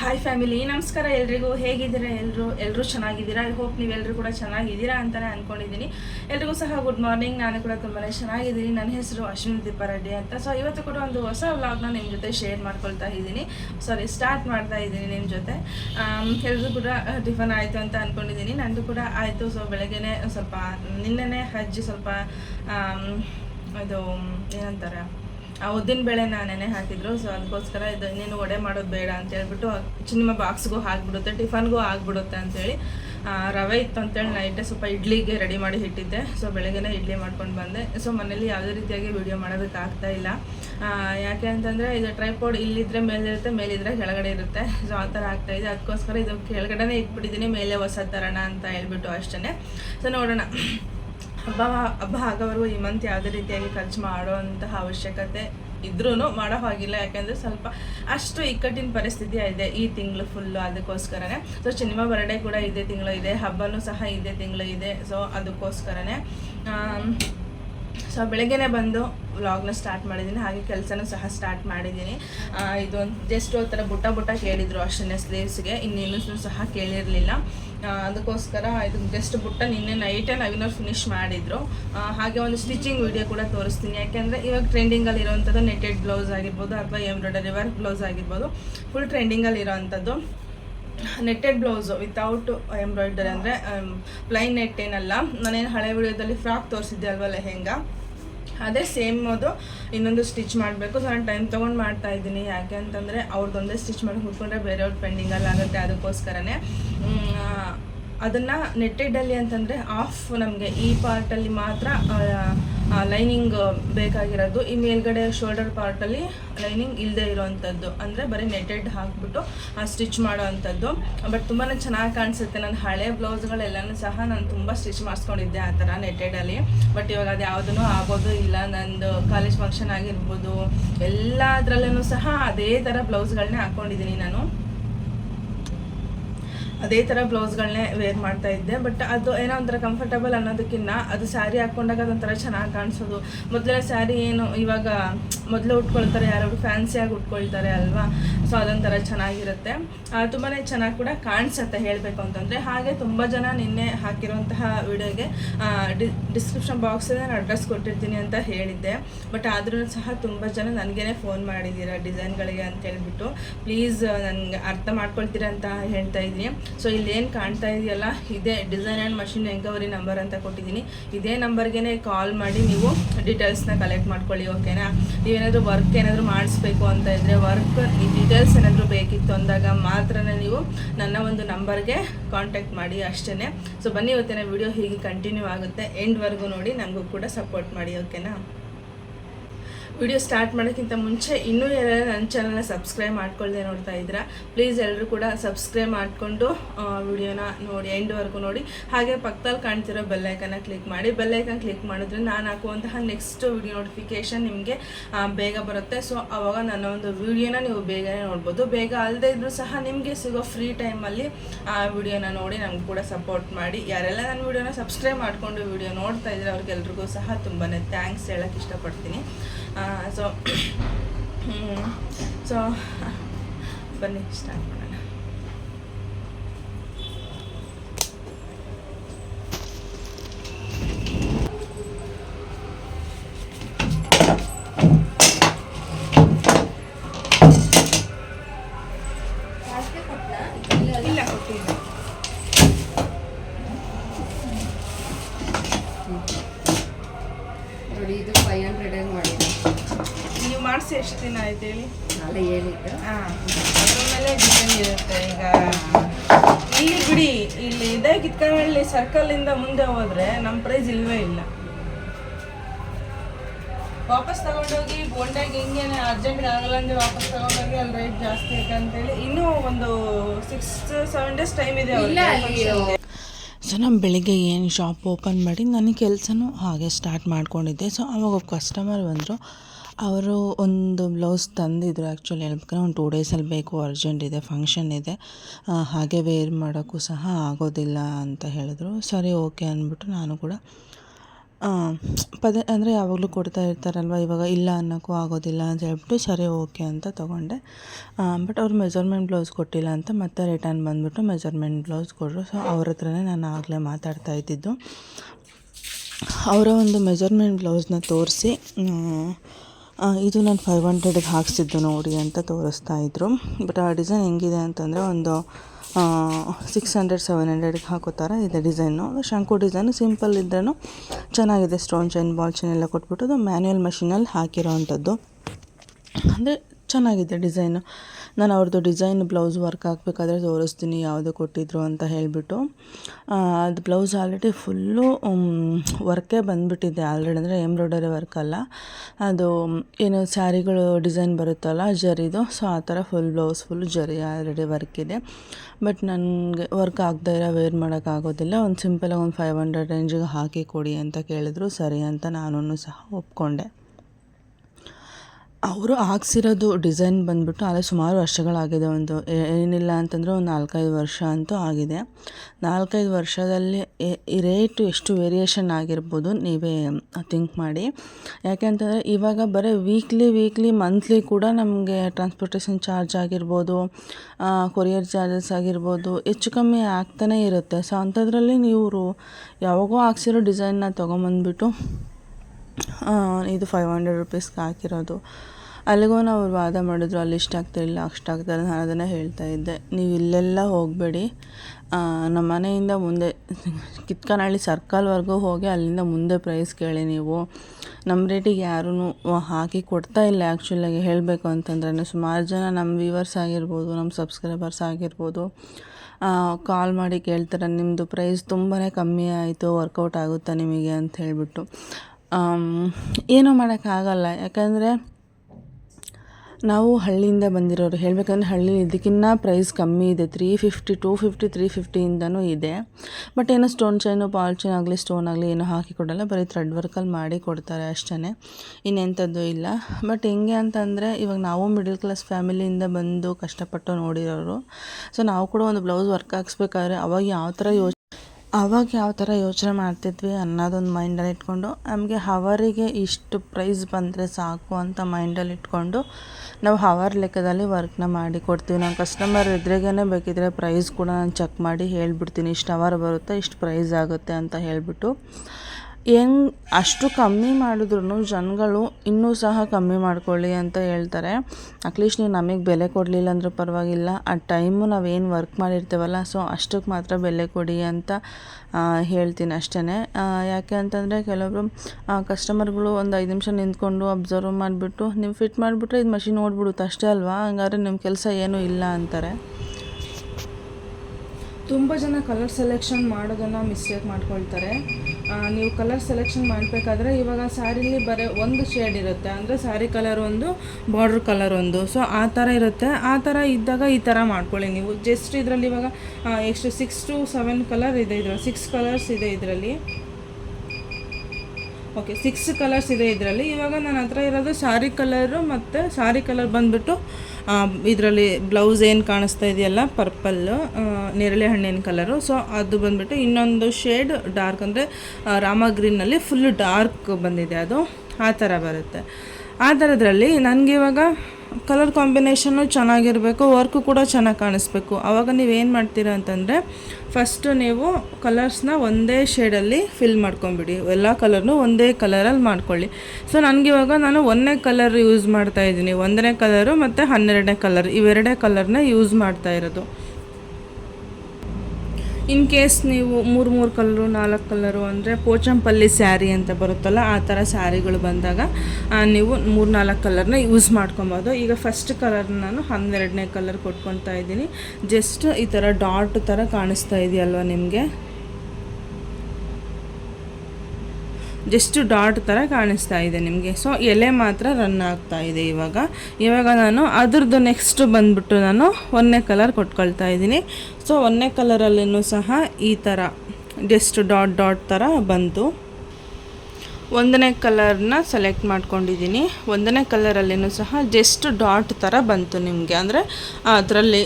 Hi family ನಮಸ್ಕಾರ ಎಲ್ರಿಗೂ. ಹೇಗಿದ್ದೀರಾ ಎಲ್ಲರೂ ಎಲ್ಲರೂ ಚೆನ್ನಾಗಿದ್ದೀರಾ? ಐ ಹೋಪ್ ನೀವೆಲ್ಲರೂ ಕೂಡ ಚೆನ್ನಾಗಿದ್ದೀರಾ ಅಂತಲೇ ಅಂದ್ಕೊಂಡಿದ್ದೀನಿ ಎಲ್ರಿಗೂ ಸಹ ಗುಡ್ ಮಾರ್ನಿಂಗ್ ನಾನು ಕೂಡ ತುಂಬಾ ಚೆನ್ನಾಗಿದ್ದೀನಿ. ನನ್ನ ಹೆಸರು ಅಶ್ವಿನಿ ದೀಪಾರೆಡ್ಡಿ ಅಂತ. ಸೊ ಇವತ್ತು ಕೂಡ ಒಂದು ಹೊಸ ವ್ಲಾಗ್ನ ನಿಮ್ಮ ಜೊತೆ ಶೇರ್ ಮಾಡ್ಕೊಳ್ತಾ ಇದ್ದೀನಿ. ಸಾರಿ ಸ್ಟಾರ್ಟ್ ಮಾಡ್ತಾ ಇದ್ದೀನಿ ನಿಮ್ಮ ಜೊತೆ. ಎಲ್ಲರೂ ಕೂಡ ಟಿಫನ್ ಆಯಿತು ಅಂತ ಅಂದ್ಕೊಂಡಿದ್ದೀನಿ ನಂದು ಕೂಡ ಆಯಿತು. ಸೊ ಬೆಳಗ್ಗೆನೇ ಸ್ವಲ್ಪ, ನಿನ್ನೆನೇ ಹಜ್ಜಿ ಸ್ವಲ್ಪ ಅದು ಏನಂತಾರೆ? ಆ ಉದ್ದಿನ ಬೇಳೆನ ನೆನೆ ಹಾಕಿದ್ರು ಸೊ ಅದಕ್ಕೋಸ್ಕರ ಇದು ಇನ್ನೇನು ಒಡೆ ಮಾಡೋದು ಬೇಡ ಅಂತ ಹೇಳ್ಬಿಟ್ಟು ನಿಮ್ಮ ಬಾಕ್ಸ್ಗೂ ಹಾಕ್ಬಿಡುತ್ತೆ, ಟಿಫನ್ಗೂ ಆಗ್ಬಿಡುತ್ತೆ ಅಂತೇಳಿ. ರವೆ ಇತ್ತು ಅಂತೇಳಿ ನೈಟೇ ಸ್ವಲ್ಪ ಇಡ್ಲಿಗೆ ರೆಡಿ ಮಾಡಿ ಇಟ್ಟಿದ್ದೆ. ಸೊ ಬೆಳಗ್ಗೆನೇ ಇಡ್ಲಿ ಮಾಡ್ಕೊಂಡು ಬಂದೆ. ಸೊ ಮನೇಲಿ ಯಾವುದೇ ರೀತಿಯಾಗಿ ವಿಡಿಯೋ ಮಾಡೋದಕ್ಕೆ ಆಗ್ತಾ ಇಲ್ಲ. ಯಾಕೆ ಅಂತಂದರೆ ಇದು ಟ್ರೈಪೋಡ್ ಇಲ್ಲಿದ್ದರೆ ಮೇಲಿರುತ್ತೆ ಮೇಲಿದ್ದರೆ ಕೆಳಗಡೆ ಇರುತ್ತೆ. ಸೊ ಆ ಥರ ಆಗ್ತಾ ಇದೆ. ಅದಕ್ಕೋಸ್ಕರ ಇದು ಕೆಳಗಡೆನೇ ಇಟ್ಬಿಟ್ಟಿದ್ದೀನಿ, ಮೇಲೆ ಹೊಸ ತರೋಣ ಅಂತ ಹೇಳ್ಬಿಟ್ಟು ಅಷ್ಟೇ ಸೊ ನೋಡೋಣ. ಹಬ್ಬ ಹಬ್ಬ ಆಗೋವರೆಗೂ ಈ ಮಂತ್ ಯಾವುದೇ ರೀತಿಯಾಗಿ ಖರ್ಚು ಮಾಡುವಂತಹ ಅವಶ್ಯಕತೆ ಇದ್ರೂ ಮಾಡೋ ಹಾಗಿಲ್ಲ. ಯಾಕೆಂದರೆ ಸ್ವಲ್ಪ ಅಷ್ಟು ಇಕ್ಕಟ್ಟಿನ ಪರಿಸ್ಥಿತಿ ಇದೆ ಈ ತಿಂಗಳು ಫುಲ್ಲು ಅದಕ್ಕೋಸ್ಕರನೇ. ಸೊ ಸಿನಿಮಾ ಬರ್ಡೇ ಕೂಡ ಇದೇ ತಿಂಗಳು ಇದೆ, ಹಬ್ಬನೂ ಸಹ ಇದೇ ತಿಂಗಳು ಇದೆ. ಸೊ ಅದಕ್ಕೋಸ್ಕರನೇ. ಸೊ ಬೆಳಗ್ಗೆನೇ ಬಂದು ವ್ಲಾಗ್ನ ಸ್ಟಾರ್ಟ್ ಮಾಡಿದ್ದೀನಿ. ಹಾಗೆ ಕೆಲಸನೂ ಸಹ ಸ್ಟಾರ್ಟ್ ಮಾಡಿದ್ದೀನಿ. ಇದೊಂದು ಜಸ್ಟ್ ಥರ ಬುಟ್ಟ ಬುಟ್ಟ ಕೇಳಿದರು ಅಷ್ಟೇ ಸ್ಲೀವ್ಸ್ಗೆ ಇನ್ನೇನು ಸಹ ಕೇಳಿರಲಿಲ್ಲ. ಅದಕ್ಕೋಸ್ಕರ ಇದು ಜಸ್ಟ್ ಬುಟ್ಟ ನಿನ್ನೆ ನೈಟೇ ನವೀನವ್ರು ಫಿನಿಶ್ ಮಾಡಿದರು. ಹಾಗೆ ಒಂದು ಸ್ಟಿಚಿಂಗ್ ವಿಡಿಯೋ ಕೂಡ ತೋರಿಸ್ತೀನಿ. ಯಾಕೆಂದರೆ ಇವಾಗ ಟ್ರೆಂಡಿಂಗಲ್ಲಿ ಇರೋವಂಥದ್ದು ನೆಟೆಡ್ ಬ್ಲೌಸ್ ಆಗಿರ್ಬೋದು ಅಥವಾ ಎಂಬ್ರಾಯ್ಡರಿ ವರ್ಕ್ ಬ್ಲೌಸ್ ಆಗಿರ್ಬೋದು. ಫುಲ್ ಟ್ರೆಂಡಿಂಗಲ್ಲಿ ಇರೋವಂಥದ್ದು. ನೆಟ್ಟೆಡ್ ಬ್ಲೌಸು ವಿತೌಟ್ ಎಂಬ್ರಾಯ್ಡರಿ ಅಂದರೆ ಪ್ಲೈನ್ ನೆಟ್ ಏನಲ್ಲ. ನಾನೇನು ಹಳೆ ವಿಡಿಯೋದಲ್ಲಿ ಫ್ರಾಕ್ ತೋರಿಸಿದ್ದೆ ಅಲ್ವಾ ಲೆಹೆಂಗಾ? ಅದೇ ಸೇಮ್ ಅದು. ಇನ್ನೊಂದು ಸ್ಟಿಚ್ ಮಾಡಬೇಕು. ಸೊ ನಾನು ಟೈಮ್ ತೊಗೊಂಡು ಮಾಡ್ತಾ ಇದ್ದೀನಿ. ಯಾಕೆ ಅಂತಂದರೆ ಅವ್ರದ್ದೊಂದೇ ಸ್ಟಿಚ್ ಮಾಡಿ ಕೂತ್ಕೊಂಡ್ರೆ ಬೇರೆಯವ್ರ ಪೆಂಡಿಂಗಲ್ಲಿ ಆಗುತ್ತೆ ಅದಕ್ಕೋಸ್ಕರನೇ. ಅದನ್ನು ನೆಟ್ಟೆಡಲ್ಲಿ ಅಂತಂದರೆ ಆಫ್ ನಮಗೆ ಈ ಪಾರ್ಟಲ್ಲಿ ಮಾತ್ರ ಲೈನಿಂಗ್ ಬೇಕಾಗಿರೋದು. ಈ ಮೇಲ್ಗಡೆ ಶೋಲ್ಡರ್ ಪಾರ್ಟಲ್ಲಿ ಲೈನಿಂಗ್ ಇಲ್ಲದೆ ಇರೋವಂಥದ್ದು ಅಂದರೆ ಬರೀ ನೆಟೆಡ್ ಹಾಕ್ಬಿಟ್ಟು ಸ್ಟಿಚ್ ಮಾಡೋ ಅಂಥದ್ದು ಬಟ್ ತುಂಬಾ ಚೆನ್ನಾಗಿ ಕಾಣಿಸುತ್ತೆ. ನನ್ನ ಹಳೆ ಬ್ಲೌಸ್ಗಳೆಲ್ಲನೂ ಸಹ ನಾನು ತುಂಬ ಸ್ಟಿಚ್ ಮಾಡಿಸ್ಕೊಂಡಿದ್ದೆ ಆ ಥರ ನೆಟೆಡಲ್ಲಿ ಬಟ್ ಇವಾಗ ಅದು ಯಾವುದೂ ಆಗೋದು ಇಲ್ಲ. ನಂದು ಕಾಲೇಜ್ ಫಂಕ್ಷನ್ ಆಗಿರ್ಬೋದು ಎಲ್ಲದರಲ್ಲೂ ಸಹ ಅದೇ ಥರ ಬ್ಲೌಸ್ಗಳನ್ನೇ ಹಾಕ್ಕೊಂಡಿದ್ದೀನಿ ನಾನು. ಅದೇ ಥರ ಬ್ಲೌಸ್ಗಳನ್ನೇ ವೇರ್ ಮಾಡ್ತಾ ಇದ್ದೆ. ಬಟ್ ಅದು ಏನೋ ಒಂಥರ ಕಂಫರ್ಟಬಲ್ ಅನ್ನೋದಕ್ಕಿಂತ ಅದು ಸ್ಯಾರಿ ಹಾಕ್ಕೊಂಡಾಗ ಅದೊಂಥರ ಚೆನ್ನಾಗಿ ಕಾಣಿಸೋದು. ಮೊದಲೆಲ್ಲ ಸ್ಯಾರಿ ಏನು ಇವಾಗ ಮೊದಲು ಉಟ್ಕೊಳ್ತಾರೆ, ಯಾರಾದ್ರು ಫ್ಯಾನ್ಸಿಯಾಗಿ ಉಟ್ಕೊಳ್ತಾರೆ ಅಲ್ವಾ? ಸೊ ಅದೊಂಥರ ಚೆನ್ನಾಗಿರುತ್ತೆ. ತುಂಬಾ ಚೆನ್ನಾಗಿ ಕೂಡ ಕಾಣಿಸುತ್ತೆ ಹೇಳಬೇಕು ಅಂತಂದರೆ. ಹಾಗೆ ತುಂಬ ಜನ ನಿನ್ನೆ ಹಾಕಿರುವಂತಹ ವಿಡಿಯೋಗೆ ಡಿಸ್ಕ್ರಿಪ್ಷನ್ ಬಾಕ್ಸಲ್ಲಿ ನಾನು ಅಡ್ರೆಸ್ ಕೊಟ್ಟಿರ್ತೀನಿ ಅಂತ ಹೇಳಿದ್ದೆ. ಬಟ್ ಆದ್ರೂ ಸಹ ತುಂಬ ಜನ ನನಗೇ ಫೋನ್ ಮಾಡಿದ್ದೀರಾ ಡಿಸೈನ್ಗಳಿಗೆ ಅಂತ ಹೇಳ್ಬಿಟ್ಟು. ಪ್ಲೀಸ್ ನನಗೆ ಅರ್ಥ ಮಾಡ್ಕೊಳ್ತೀರಾ ಅಂತ ಹೇಳ್ತಾ ಇದ್ದೀನಿ. ಸೊ ಏನು ಕಾಣ್ತಾ ಇದೆಯಲ್ಲ? ಇದೇ design and machine enquiry number ಅಂತ ಕೊಟ್ಟಿದ್ದೀನಿ. ಇದೇ ನಂಬರ್ಗೆ ಕಾಲ್ ಮಾಡಿ ನೀವು ಡೀಟೇಲ್ಸ್ನ ಕಲೆಕ್ಟ್ ಮಾಡ್ಕೊಳ್ಳಿ ಓಕೆನಾ ನೀವೇನಾದರೂ ವರ್ಕ್ ಏನಾದರೂ ಮಾಡಿಸ್ಬೇಕು ಅಂತ ಇದ್ದರೆ ವರ್ಕ್ ಈ ಡೀಟೇಲ್ಸ್ ಏನಾದರೂ ಬೇಕಿತ್ತು ಅಂದಾಗ ಮಾತ್ರ ನೀವು ನನ್ನ ಒಂದು ನಂಬರ್ಗೆ ಕಾಂಟ್ಯಾಕ್ಟ್ ಮಾಡಿ ಅಷ್ಟೇ ಸೊ ಬನ್ನಿ, ಇವತ್ತಿನ ವಿಡಿಯೋ ಹೀಗೆ ಕಂಟಿನ್ಯೂ ಆಗುತ್ತೆ. ಎಂಡ್ವರೆಗೂ ನೋಡಿ ನನಗೂ ಕೂಡ ಸಪೋರ್ಟ್ ಮಾಡಿ ಓಕೆನಾ ವಿಡಿಯೋ ಸ್ಟಾರ್ಟ್ ಮಾಡೋಕ್ಕಿಂತ ಮುಂಚೆ ಇನ್ನೂ ಯಾರು ನನ್ನ ಚಾನಲ್ನ ಸಬ್ಸ್ಕ್ರೈಬ್ ಮಾಡ್ಕೊಳ್ಳದೆ ನೋಡ್ತಾ ಇದ್ದೀರಾ ಪ್ಲೀಸ್ ಎಲ್ಲರೂ ಕೂಡ ಸಬ್ಸ್ಕ್ರೈಬ್ ಮಾಡಿಕೊಂಡು ವಿಡಿಯೋನ ನೋಡಿ, ಎಂಡ್ವರೆಗೂ ನೋಡಿ. ಹಾಗೆ ಪಕ್ಕದಲ್ಲಿ ಕಾಣ್ತಿರೋ ಬೆಲ್ಲೈಕನ್ನ ಕ್ಲಿಕ್ ಮಾಡಿ. ಬೆಲ್ಲೈಕನ್ ಕ್ಲಿಕ್ ಮಾಡಿದ್ರೆ ನಾನು ಹಾಕುವಂತಹ ನೆಕ್ಸ್ಟ್ ವಿಡಿಯೋ ನೋಟಿಫಿಕೇಷನ್ ನಿಮಗೆ ಬೇಗ ಬರುತ್ತೆ. ಸೊ ಆವಾಗ ನನ್ನ ಒಂದು ವಿಡಿಯೋನ ನೀವು ಬೇಗನೆ ನೋಡ್ಬೋದು. ಬೇಗ ಅಲ್ಲದೆ ಇದ್ರೂ ಸಹ ನಿಮಗೆ ಸಿಗೋ ಫ್ರೀ ಟೈಮಲ್ಲಿ ಆ, ವಿಡಿಯೋನ ನೋಡಿ ನಮ್ಗೆ ಕೂಡ ಸಪೋರ್ಟ್ ಮಾಡಿ. ಯಾರೆಲ್ಲ ನನ್ನ ವಿಡಿಯೋನ ಸಬ್ಸ್ಕ್ರೈಬ್ ಮಾಡಿಕೊಂಡು ವಿಡಿಯೋ ನೋಡ್ತಾ ಇದ್ರೆ ಅವ್ರಿಗೆಲ್ರಿಗೂ ಸಹ ತುಂಬಾ ಥ್ಯಾಂಕ್ಸ್ ಹೇಳೋಕ್ಕೆ ಇಷ್ಟಪಡ್ತೀನಿ. ಸೊ ಸೊ ಬನ್ನಿ ಸ್ಟಾರ್ಟ್ ಮಾಡೋಣ ಇಲ್ಲ ಕೊಟ್ಟಿಲ್ಲ ನೋಡಿ ಇದು ಫೈವ್ ಹಂಡ್ರೆಡ್ ಆಗಿ ಮಾಡಿದ್ದು ಮಾಡಿಸಿ ಎಷ್ಟು ದಿನ ಆಯ್ತು ಹೇಳಿ? ನಾಳೆ ಹೇಳಿದ್ದು ಹಾಂ ಅದ್ರ ಮೇಲೆ ಡಿಪೆಂಡ್ ಇರುತ್ತೆ. ಈಗ ಇಲ್ಲಿ ಬಿಡಿ ಇಲ್ಲಿ ಇದೇ ಕಿತ್ಕಹಳ್ಳಿ ಸರ್ಕಲಿಂದ ಮುಂದೆ ಹೋದ್ರೆ ನಮ್ ಪ್ರೈಸ್ ಇಲ್ವೇ ಇಲ್ಲ. ವಾಪಸ್ ತಗೊಂಡೋಗಿ ಬೋಂಡಾಗಿ ಹಿಂಗೇನೆ ಅರ್ಜೆಂಟ್ ಆಗಲ್ಲ ಅಂದ್ರೆ ವಾಪಸ್ ತಗೊಂಡೋಗಿ ಅಲ್ಲಿ ರೇಟ್ ಜಾಸ್ತಿ ಅಂತೇಳಿ ಇನ್ನೂ ಒಂದು ಸಿಕ್ಸ್ ಸೆವೆನ್ ಡೇಸ್ ಟೈಮ್ ಇದೆ ಅವ್ರಿಗೆ. ಸೊ ನಮ್ಮ ಬೆಳಿಗ್ಗೆ ಏನು ಶಾಪ್ ಓಪನ್ ಮಾಡಿ ನನಗೆ ಕೆಲಸನೂ ಹಾಗೆ ಸ್ಟಾರ್ಟ್ ಮಾಡ್ಕೊಂಡಿದ್ದೆ. ಸೊ ಅವಾಗ ಒಬ್ಬ ಕಸ್ಟಮರ್ ಬಂದರು. ಅವರು ಒಂದು ಬ್ಲೌಸ್ ತಂದಿದ್ರು ಆ್ಯಕ್ಚುಲಿ ಹೇಳ್ಬೇಕಂದ್ರೆ ಒಂದು ಟೂ ಡೇಸಲ್ಲಿ ಬೇಕು, ಅರ್ಜೆಂಟ್ ಇದೆ, ಫಂಕ್ಷನ್ ಇದೆ. ಹಾಗೆ ವೇರ್ ಮಾಡೋಕ್ಕೂ ಸಹ ಆಗೋದಿಲ್ಲ ಅಂತ ಹೇಳಿದ್ರು. ಸರಿ, ಓಕೆ ಅಂದ್ಬಿಟ್ಟು ನಾನು ಕೂಡ ಪದೇ, ಅಂದರೆ ಯಾವಾಗಲೂ ಕೊಡ್ತಾ ಇರ್ತಾರಲ್ವ, ಇವಾಗ ಇಲ್ಲ ಅನ್ನೋಕ್ಕೂ ಆಗೋದಿಲ್ಲ ಅಂತ ಹೇಳ್ಬಿಟ್ಟು ಸರಿ, ಓಕೆ ಅಂತ ತೊಗೊಂಡೆ. ಬಟ್ ಅವ್ರು ಮೆಜರ್ಮೆಂಟ್ ಬ್ಲೌಸ್ ಕೊಟ್ಟಿಲ್ಲ ಅಂತ ಮತ್ತೆ ರಿಟರ್ನ್ ಬಂದ್ಬಿಟ್ಟು ಮೆಜರ್ಮೆಂಟ್ ಬ್ಲೌಸ್ ಕೊಟ್ಟರು ಸೊ ಅವ್ರ ಹತ್ರನೇ ನಾನು ಆಗಲೇ ಮಾತಾಡ್ತಾ ಇದ್ದಿದ್ದು. ಅವರ ಒಂದು ಮೆಜರ್ಮೆಂಟ್ ಬ್ಲೌಸ್ನ ತೋರಿಸಿ ಇದು ನಾನು ಫೈವ್ ಹಂಡ್ರೆಡಿಗೆ ಹಾಕ್ಸಿದ್ದು ನೋಡಿ ಅಂತ ತೋರಿಸ್ತಾ ಇದ್ರು. ಬಟ್ ಆ ಡಿಸೈನ್ ಹೆಂಗಿದೆ ಅಂತಂದರೆ ಒಂದು ಸಿಕ್ಸ್ ಹಂಡ್ರೆಡ್ ಸೆವೆನ್ ಹಂಡ್ರೆಡ್ಗೆ ಹಾಕೋ ಥರ ಇದೆ ಡಿಸೈನು ಶಂಕು ಡಿಸೈನು ಸಿಂಪಲ್ ಇದ್ರೂ ಚೆನ್ನಾಗಿದೆ ಸ್ಟೋನ್ ಚೈನ್ ಬಾಲ್ ಚೈನ್ ಎಲ್ಲ ಕೊಟ್ಬಿಟ್ಟು ಅದು ಮ್ಯಾನ್ಯಲ್ ಮಷಿನಲ್ಲಿ ಹಾಕಿರೋ ಅಂಥದ್ದು ಅಂದರೆ ಚೆನ್ನಾಗಿದೆ ಡಿಸೈನು ನಾನು ಅವ್ರದ್ದು ಡಿಸೈನ್ ಬ್ಲೌಸ್ ವರ್ಕ್ ಹಾಕಬೇಕಾದ್ರೆ ತೋರಿಸ್ತೀನಿ ಯಾವುದು ಕೊಟ್ಟಿದ್ರು ಅಂತ ಹೇಳಿಬಿಟ್ಟು. ಅದು ಬ್ಲೌಸ್ ಆಲ್ರೆಡಿ ಫುಲ್ಲು ವರ್ಕೇ ಬಂದುಬಿಟ್ಟಿದೆ ಆಲ್ರೆಡಿ ಅಂದರೆ ಎಂಬ್ರಾಯ್ಡರಿ ವರ್ಕ್ ಅಲ್ಲ. ಅದು ಏನು ಸ್ಯಾರಿಗಳು ಡಿಸೈನ್ ಬರುತ್ತಲ್ಲ ಜರಿದು ಸೊ ಆ ಥರ full blouse full zari already work ಇದೆ. ಬಟ್ ನನಗೆ ವರ್ಕ್ ಆಗದೇ ಇರೋ ವೇರ್ ಮಾಡೋಕ್ಕಾಗೋದಿಲ್ಲ ಒಂದು ಸಿಂಪಲಾಗಿ ಒಂದು ಫೈವ್ ಹಂಡ್ರೆಡ್ ರೇಂಜಿಗೆ ಹಾಕಿ ಕೊಡಿ ಅಂತ ಕೇಳಿದ್ರು. ಸರಿ ಅಂತ ನಾನು ಸಹ ಒಪ್ಕೊಂಡೆ. ಅವರು ಹಾಕ್ಸಿರೋದು ಡಿಸೈನ್ ಬಂದುಬಿಟ್ಟು ಅಲ್ಲೇ ಸುಮಾರು ವರ್ಷಗಳಾಗಿದೆ ಒಂದು. ಏನಿಲ್ಲ ಅಂತಂದರೆ ಒಂದು ನಾಲ್ಕೈದು ವರ್ಷ ಅಂತೂ ಆಗಿದೆ. ನಾಲ್ಕೈದು ವರ್ಷದಲ್ಲಿ ಈ ರೇಟು ಎಷ್ಟು ವೇರಿಯೇಷನ್ ಆಗಿರ್ಬೋದು ನೀವೇ ಥಿಂಕ್ ಮಾಡಿ. ಯಾಕೆ ಅಂತಂದರೆ ಇವಾಗ ಬರೀ ವೀಕ್ಲಿ ವೀಕ್ಲಿ, ಮಂತ್ಲಿ ಕೂಡ ನಮಗೆ ಟ್ರಾನ್ಸ್ಪೋರ್ಟೇಷನ್ ಚಾರ್ಜ್ ಆಗಿರ್ಬೋದು ಕೊರಿಯರ್ ಚಾರ್ಜಸ್ ಆಗಿರ್ಬೋದು ಹೆಚ್ಚು ಕಮ್ಮಿ ಆಗ್ತಾನೇ ಇರುತ್ತೆ. ಸೊ ಅಂಥದ್ರಲ್ಲಿ ನೀವು ಯಾವಾಗೋ ಹಾಕ್ಸಿರೋ ಡಿಸೈನ್ನ ತೊಗೊಂಬಂದ್ಬಿಟ್ಟು ಇದು ಫೈವ್ ಹಂಡ್ರೆಡ್ ರುಪೀಸ್ಗೆ ಹಾಕಿರೋದು. ಅಲ್ಲಿಗೂ ನಾವು ವಾದ ಮಾಡಿದ್ರು, ಅಲ್ಲಿ ಇಷ್ಟ ಆಗ್ತಿರಲಿಲ್ಲ ಅಷ್ಟು ಆಗ್ತಾಯಿಲ್ಲ ನಾನು ಅದನ್ನು ಹೇಳ್ತಾ ಇದ್ದೆ. ನೀವು ಇಲ್ಲೆಲ್ಲ ಹೋಗಬೇಡಿ. ನಮ್ಮ ಮನೆಯಿಂದ ಮುಂದೆ, ಕಿತ್ಕನಹಳ್ಳಿ ಸರ್ಕಲ್ವರೆಗೂ ಹೋಗಿ ಅಲ್ಲಿಂದ ಮುಂದೆ ಪ್ರೈಸ್ ಕೇಳಿ ನೀವು. ನಮ್ಮ ರೇಟಿಗೆ ಯಾರೂ ಹಾಕಿ ಕೊಡ್ತಾ ಇಲ್ಲ ಆ್ಯಕ್ಚುಲಾಗಿ ಹೇಳಬೇಕು ಅಂತಂದ್ರೆ ಸುಮಾರು ಜನ ನಮ್ಮ ವ್ಯೂವರ್ಸ್ ಆಗಿರ್ಬೋದು ನಮ್ಮ ಸಬ್ಸ್ಕ್ರೈಬರ್ಸ್ ಆಗಿರ್ಬೋದು ಕಾಲ್ ಮಾಡಿ ಕೇಳ್ತಾರೆ. ನಿಮ್ಮದು ಪ್ರೈಸ್ ತುಂಬಾ ಕಮ್ಮಿ ಆಯಿತು ವರ್ಕೌಟ್ ಆಗುತ್ತಾ ನಿಮಗೆ ಅಂತ ಹೇಳಿಬಿಟ್ಟು. ಏನೂ ಮಾಡೋಕ್ಕಾಗಲ್ಲ. ಯಾಕಂದರೆ ನಾವು ಹಳ್ಳಿಯಿಂದ ಬಂದಿರೋರು, ಹೇಳಬೇಕಂದ್ರೆ ಹಳ್ಳಿ ಇದಕ್ಕಿನ್ನ ಪ್ರೈಸ್ ಕಮ್ಮಿ ಇದೆ. Three fifty two fifty three ಫಿಫ್ಟಿಯಿಂದನೂ ಇದೆ. ಬಟ್ ಏನೋ ಸ್ಟೋನ್ ಚೈನು ಪಾಲ್ ಆಗಲಿ ಸ್ಟೋನ್ ಆಗಲಿ ಏನೂ ಹಾಕಿ ಕೊಡಲ್ಲ. ಬರೀ ಥ್ರೆಡ್ ವರ್ಕಲ್ಲಿ ಮಾಡಿ ಕೊಡ್ತಾರೆ ಅಷ್ಟೇ ಇನ್ನೆಂಥದ್ದು ಇಲ್ಲ. ಬಟ್ ಹೆಂಗೆ ಅಂತಂದರೆ ಇವಾಗ ನಾವು ಮಿಡಲ್ ಕ್ಲಾಸ್ ಫ್ಯಾಮಿಲಿಯಿಂದ ಬಂದು ಕಷ್ಟಪಟ್ಟು ನೋಡಿರೋರು ಸೊ ನಾವು ಕೂಡ ಒಂದು ಬ್ಲೌಸ್ ವರ್ಕ್ ಹಾಕ್ಸ್ಬೇಕಾದ್ರೆ ಅವಾಗ ಯಾವ ಥರ ಯೋಚನೆ ಆವಾಗ ಯಾವ ಥರ ಯೋಚನೆ ಮಾಡ್ತಿದ್ವಿ ಅನ್ನೋದೊಂದು ಮೈಂಡಲ್ಲಿ ಇಟ್ಕೊಂಡು, ನಮಗೆ ಹವರಿಗೆ ಇಷ್ಟು ಪ್ರೈಸ್ ಬಂದರೆ ಸಾಕು ಅಂತ ಮೈಂಡಲ್ಲಿ ಇಟ್ಕೊಂಡು, ನಾವು ಹವರ್ ಲೆಕ್ಕದಲ್ಲಿ ವರ್ಕ್ನ ಮಾಡಿ ಕೊಡ್ತೀವಿ. ನಾವು ಕಸ್ಟಮರ್ ಎದುರಿಗೇನೆ ಬೇಕಿದ್ರೆ ಪ್ರೈಸ್ ಕೂಡ ನಾನು ಚೆಕ್ ಮಾಡಿ ಹೇಳಿಬಿಡ್ತೀನಿ. ಇಷ್ಟು ಹವರ್ ಬರುತ್ತೆ, ಇಷ್ಟು ಪ್ರೈಸ್ ಆಗುತ್ತೆ ಅಂತ ಹೇಳಿಬಿಟ್ಟು. ಹೆಂಗ್ ಅಷ್ಟು ಕಮ್ಮಿ ಮಾಡಿದ್ರು ಜನಗಳು ಇನ್ನೂ ಸಹ ಕಮ್ಮಿ ಮಾಡ್ಕೊಳ್ಳಿ ಅಂತ ಹೇಳ್ತಾರೆ. ಅಟ್ಲೀಸ್ಟ್ ನೀವು ನಮಗೆ ಬೆಲೆ ಕೊಡಲಿಲ್ಲ ಅಂದರೂ ಪರವಾಗಿಲ್ಲ. ಆ ಟೈಮು ನಾವೇನು ವರ್ಕ್ ಮಾಡಿರ್ತೀವಲ್ಲ, ಸೊ ಅಷ್ಟಕ್ಕೆ ಮಾತ್ರ ಬೆಲೆ ಕೊಡಿ ಅಂತ ಹೇಳ್ತೀನಿ ಅಷ್ಟೇ ಯಾಕೆ ಅಂತಂದರೆ ಕೆಲವೊಬ್ಬರು ಕಸ್ಟಮರ್ಗಳು ಒಂದು ಐದು ನಿಮಿಷ ನಿಂತ್ಕೊಂಡು ಅಬ್ಸರ್ವ್ ಮಾಡಿಬಿಟ್ಟು, ನೀವು ಫಿಟ್ ಮಾಡಿಬಿಟ್ರೆ ಇದು ಮಷಿನ್ ಓಡ್ಬಿಡುತ್ತೆ ಅಷ್ಟೇ ಅಲ್ವಾ? ಹಂಗಾದ್ರೆ ನಿಮ್ಮ ಕೆಲಸ ಏನೂ ಇಲ್ಲ ಅಂತಾರೆ. ತುಂಬ ಜನ ಕಲರ್ ಸೆಲೆಕ್ಷನ್ ಮಾಡೋದನ್ನು ಮಿಸ್ಟೇಕ್ ಮಾಡ್ಕೊಳ್ತಾರೆ. ನೀವು ಕಲರ್ ಸೆಲೆಕ್ಷನ್ ಮಾಡಬೇಕಾದ್ರೆ ಇವಾಗ ಸ್ಯಾರಿಲಿ ಬರೀ ಒಂದು ಶೇಡ್ ಇರುತ್ತೆ. ಅಂದರೆ ಸ್ಯಾರಿ ಕಲರ್ ಒಂದು ಬಾರ್ಡ್ರ್ ಕಲರ್ ಒಂದು. ಸೊ ಆ ಥರ ಇರುತ್ತೆ. ಆ ಥರ ಇದ್ದಾಗ ಈ ಥರ ಮಾಡ್ಕೊಳ್ಳಿ ನೀವು. ಜಸ್ಟ್ ಇದರಲ್ಲಿ ಇವಾಗ ಎಷ್ಟು ಸಿಕ್ಸ್ ಟು ಸೆವೆನ್ ಕಲರ್ ಇದೆ ಇದರಲ್ಲಿ. ಸಿಕ್ಸ್ ಕಲರ್ಸ್ ಇದೆ ಇದರಲ್ಲಿ. ಓಕೆ ಸಿಕ್ಸ್ ಕಲರ್ಸ್ ಇದೆ ಇದರಲ್ಲಿ. ಇವಾಗ ನನ್ನ ಹತ್ರ ಇರೋದು ಸಾರಿ ಕಲರು ಮತ್ತು ಸಾರಿ ಕಲರ್ ಬಂದುಬಿಟ್ಟು ಇದರಲ್ಲಿ ಬ್ಲೌಸ್ ಏನು ಕಾಣಿಸ್ತಾ ಇದೆಯಲ್ಲ ಪರ್ಪಲ್ಲು ನೇರಳೆ ಹಣ್ಣಿನ ಕಲರು ಸೊ ಅದು ಬಂದುಬಿಟ್ಟು ಇನ್ನೊಂದು ಶೇಡ್ ಡಾರ್ಕ್ ಅಂದರೆ ರಾಮ ಗ್ರೀನಲ್ಲಿ ಫುಲ್ ಡಾರ್ಕ್ ಬಂದಿದೆ ಅದು. ಆ ಥರ ಬರುತ್ತೆ. ಆ ಥರದ್ರಲ್ಲಿ ನನಗೆ ಇವಾಗ ಕಲರ್ ಕಾಂಬಿನೇಷನ್ನು ಚೆನ್ನಾಗಿರಬೇಕು ವರ್ಕು ಕೂಡ ಚೆನ್ನಾಗಿ ಕಾಣಿಸ್ಬೇಕು. ಆವಾಗ ನೀವೇನು ಮಾಡ್ತೀರಾ ಅಂತಂದರೆ ಫಸ್ಟು ನೀವು ಕಲರ್ಸ್ನ ಒಂದೇ ಶೇಡಲ್ಲಿ ಫಿಲ್ ಮಾಡ್ಕೊಂಬಿಡಿ. ಎಲ್ಲ ಕಲರ್ನು ಒಂದೇ ಕಲರಲ್ಲಿ ಮಾಡ್ಕೊಳ್ಳಿ. ಸೊ ನನಗಿವಾಗ ನಾನು ಒಂದನೇ ಕಲರ್ ಯೂಸ್ ಮಾಡ್ತಾ ಇದ್ದೀನಿ. ಒಂದನೇ ಕಲರು ಮತ್ತು ಹನ್ನೆರಡನೇ ಕಲರ್ ಇವೆರಡೇ ಕಲರ್ನ ಯೂಸ್ ಮಾಡ್ತಾ ಇರೋದು. ಇನ್ ಕೇಸ್ ನೀವು ಮೂರು ಮೂರು ಕಲರು, ನಾಲ್ಕು ಕಲರು ಅಂದರೆ ಪೋಚಂಪಲ್ಲಿ ಸ್ಯಾರಿ ಅಂತ ಬರುತ್ತಲ್ಲ, ಆ ಥರ ಸ್ಯಾರಿಗಳು ಬಂದಾಗ ನೀವು ಮೂರು, ನಾಲ್ಕು ಕಲರ್ನ ಯೂಸ್ ಮಾಡ್ಕೊಬೋದು. ಈಗ ಫಸ್ಟ್ ಕಲರ್ ನಾನು ಹನ್ನೆರಡನೇ ಕಲರ್ ಕೊಟ್ಕೊತಾ ಇದ್ದೀನಿ. ಜಸ್ಟ್ ಈ ಥರ ಡಾಟ್ ಥರ ಕಾಣಿಸ್ತಾ ಇದೆಯಲ್ವ ನಿಮಗೆ? ಜಸ್ಟ್ ಡಾಟ್ ಥರ ಕಾಣಿಸ್ತಾ ಇದೆ ನಿಮಗೆ. ಸೊ ಎಲೆ ಮಾತ್ರ ರನ್ ಆಗ್ತಾ ಇದೆ ಇವಾಗ. ಇವಾಗ ನಾನು ಅದ್ರದ್ದು ನೆಕ್ಸ್ಟ್ ಬಂದ್ಬಿಟ್ಟು ನಾನು ಒಂದನೇ ಕಲರ್ ಕೊಟ್ಕೊಳ್ತಾ ಇದ್ದೀನಿ. ಸೊ ಒಂದನೇ ಕಲರಲ್ಲಿನೂ ಸಹ ಈ ಥರ ಜಸ್ಟ್ ಡಾಟ್ ಡಾಟ್ ಥರ ಬಂತು. ಒಂದನೇ ಕಲರ್ನ ಸೆಲೆಕ್ಟ್ ಮಾಡ್ಕೊಂಡಿದ್ದೀನಿ. ಒಂದನೇ ಕಲರಲ್ಲಿನೂ ಸಹ ಜಸ್ಟ್ ಡಾಟ್ ಥರ ಬಂತು ನಿಮಗೆ. ಅಂದರೆ ಅದರಲ್ಲಿ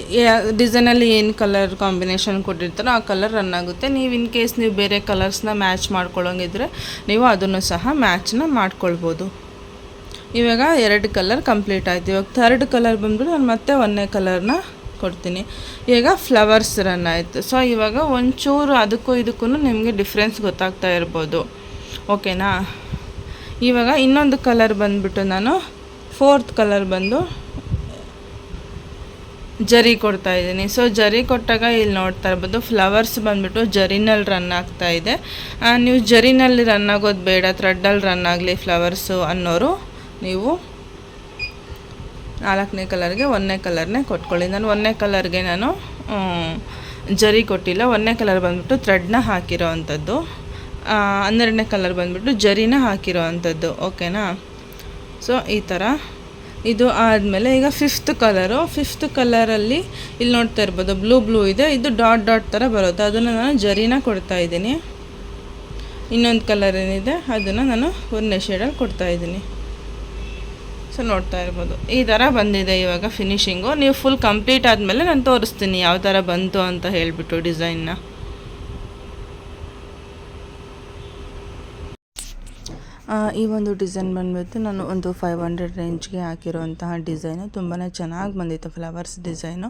ಡಿಸೈನಲ್ಲಿ ಏನು ಕಲರ್ ಕಾಂಬಿನೇಷನ್ ಕೊಟ್ಟಿರ್ತಾರೋ ಆ ಕಲರ್ ರನ್ ಆಗುತ್ತೆ. ನೀವು ಇನ್ ಕೇಸ್ ನೀವು ಬೇರೆ ಕಲರ್ಸ್ನ ಮ್ಯಾಚ್ ಮಾಡ್ಕೊಳ್ಳೋಂಗಿದ್ರೆ ನೀವು ಅದನ್ನು ಸಹ ಮ್ಯಾಚ್ನ ಮಾಡ್ಕೊಳ್ಬೋದು. ಇವಾಗ ಎರಡು ಕಲರ್ ಕಂಪ್ಲೀಟ್ ಆಯ್ತು. ಇವಾಗ ಥರ್ಡ್ ಕಲರ್ ಬಂದ್ಬಿಟ್ಟು ನಾನು ಮತ್ತೆ ಒಂದನೇ ಕಲರ್ನ ಕೊಡ್ತೀನಿ. ಈಗ ಫ್ಲವರ್ಸ್ ರನ್ ಆಯಿತು. ಸೊ ಇವಾಗ ಒಂಚೂರು ಅದಕ್ಕೂ ಇದಕ್ಕೂ ನಿಮಗೆ ಡಿಫ್ರೆನ್ಸ್ ಗೊತ್ತಾಗ್ತಾ ಇರ್ಬೋದು. ಓಕೆನಾ? ಇವಾಗ ಇನ್ನೊಂದು ಕಲರ್ ಬಂದುಬಿಟ್ಟು ನಾನು ಫೋರ್ತ್ ಕಲರ್ ಬಂದು ಜರಿ ಕೊಡ್ತಾ ಇದ್ದೀನಿ. ಸೊ ಜರಿ ಕೊಟ್ಟಾಗ ಇಲ್ಲಿ ನೋಡ್ತಾ ಇರ್ಬೋದು ಫ್ಲವರ್ಸ್ ಬಂದ್ಬಿಟ್ಟು ಜರಿನಲ್ಲಿ ರನ್ ಆಗ್ತಾ ಇದೆ. ನೀವು ಜರಿನಲ್ಲಿ ರನ್ ಆಗೋದು ಬೇಡ ಥ್ರೆಡ್ಡಲ್ಲಿ ರನ್ ಆಗಲಿ ಫ್ಲವರ್ಸು ಅನ್ನೋರು ನೀವು ನಾಲ್ಕನೇ ಕಲರ್ಗೆ ಒಂದನೇ ಕಲರ್ನೇ ಕೊಟ್ಕೊಳ್ಳಿ. ನಾನು ಒಂದನೇ ಕಲರ್ಗೆ ನಾನು ಜರಿ ಕೊಟ್ಟಿಲ್ಲ. ಒಂದನೇ ಕಲರ್ ಬಂದ್ಬಿಟ್ಟು ಥ್ರೆಡ್ನ ಹಾಕಿರೋ ಅಂಥದ್ದು. ಹನ್ನೆರಡನೇ ಕಲರ್ ಬಂದ್ಬಿಟ್ಟು ಜರಿನ ಹಾಕಿರೋ ಅಂಥದ್ದು ಓಕೆನಾ ಸೊ ಈ ಥರ ಇದು ಆದಮೇಲೆ ಈಗ ಫಿಫ್ತ್ ಕಲರು ಫಿಫ್ತ್ ಕಲರಲ್ಲಿ ಇಲ್ಲಿ ನೋಡ್ತಾ ಇರ್ಬೋದು ಬ್ಲೂ ಬ್ಲೂ ಇದೆ. ಇದು ಡಾಟ್ ಡಾಟ್ ಥರ ಬರುತ್ತೆ. ಅದನ್ನು ನಾನು ಜರಿನ ಕೊಡ್ತಾ ಇದ್ದೀನಿ. ಇನ್ನೊಂದು ಕಲರ್ ಏನಿದೆ, ಅದನ್ನು ನಾನು ಒಂದನೇ ಶೇಡಲ್ಲಿ ಕೊಡ್ತಾ ಇದ್ದೀನಿ. ಸೊ ನೋಡ್ತಾ ಇರ್ಬೋದು. ಈ ಥರ ಬಂದಿದೆ ಇವಾಗ ಫಿನಿಶಿಂಗು ನೀವು ಫುಲ್ ಕಂಪ್ಲೀಟ್ ಆದಮೇಲೆ ನಾನು ತೋರಿಸ್ತೀನಿ ಯಾವ ಥರ ಬಂತು ಅಂತ ಹೇಳಿಬಿಟ್ಟು ಡಿಸೈನ್ನ ಈ ಒಂದು ಡಿಸೈನ್ ಬಂದ್ಬಿಟ್ಟು ನಾನು ಒಂದು ಫೈವ್ ಹಂಡ್ರೆಡ್ ರೇಂಜ್ಗೆ ಹಾಕಿರುವಂತಹ ಡಿಸೈನು ತುಂಬಾ ಚೆನ್ನಾಗಿ ಬಂದಿತ್ತು ಫ್ಲವರ್ಸ್ ಡಿಸೈನು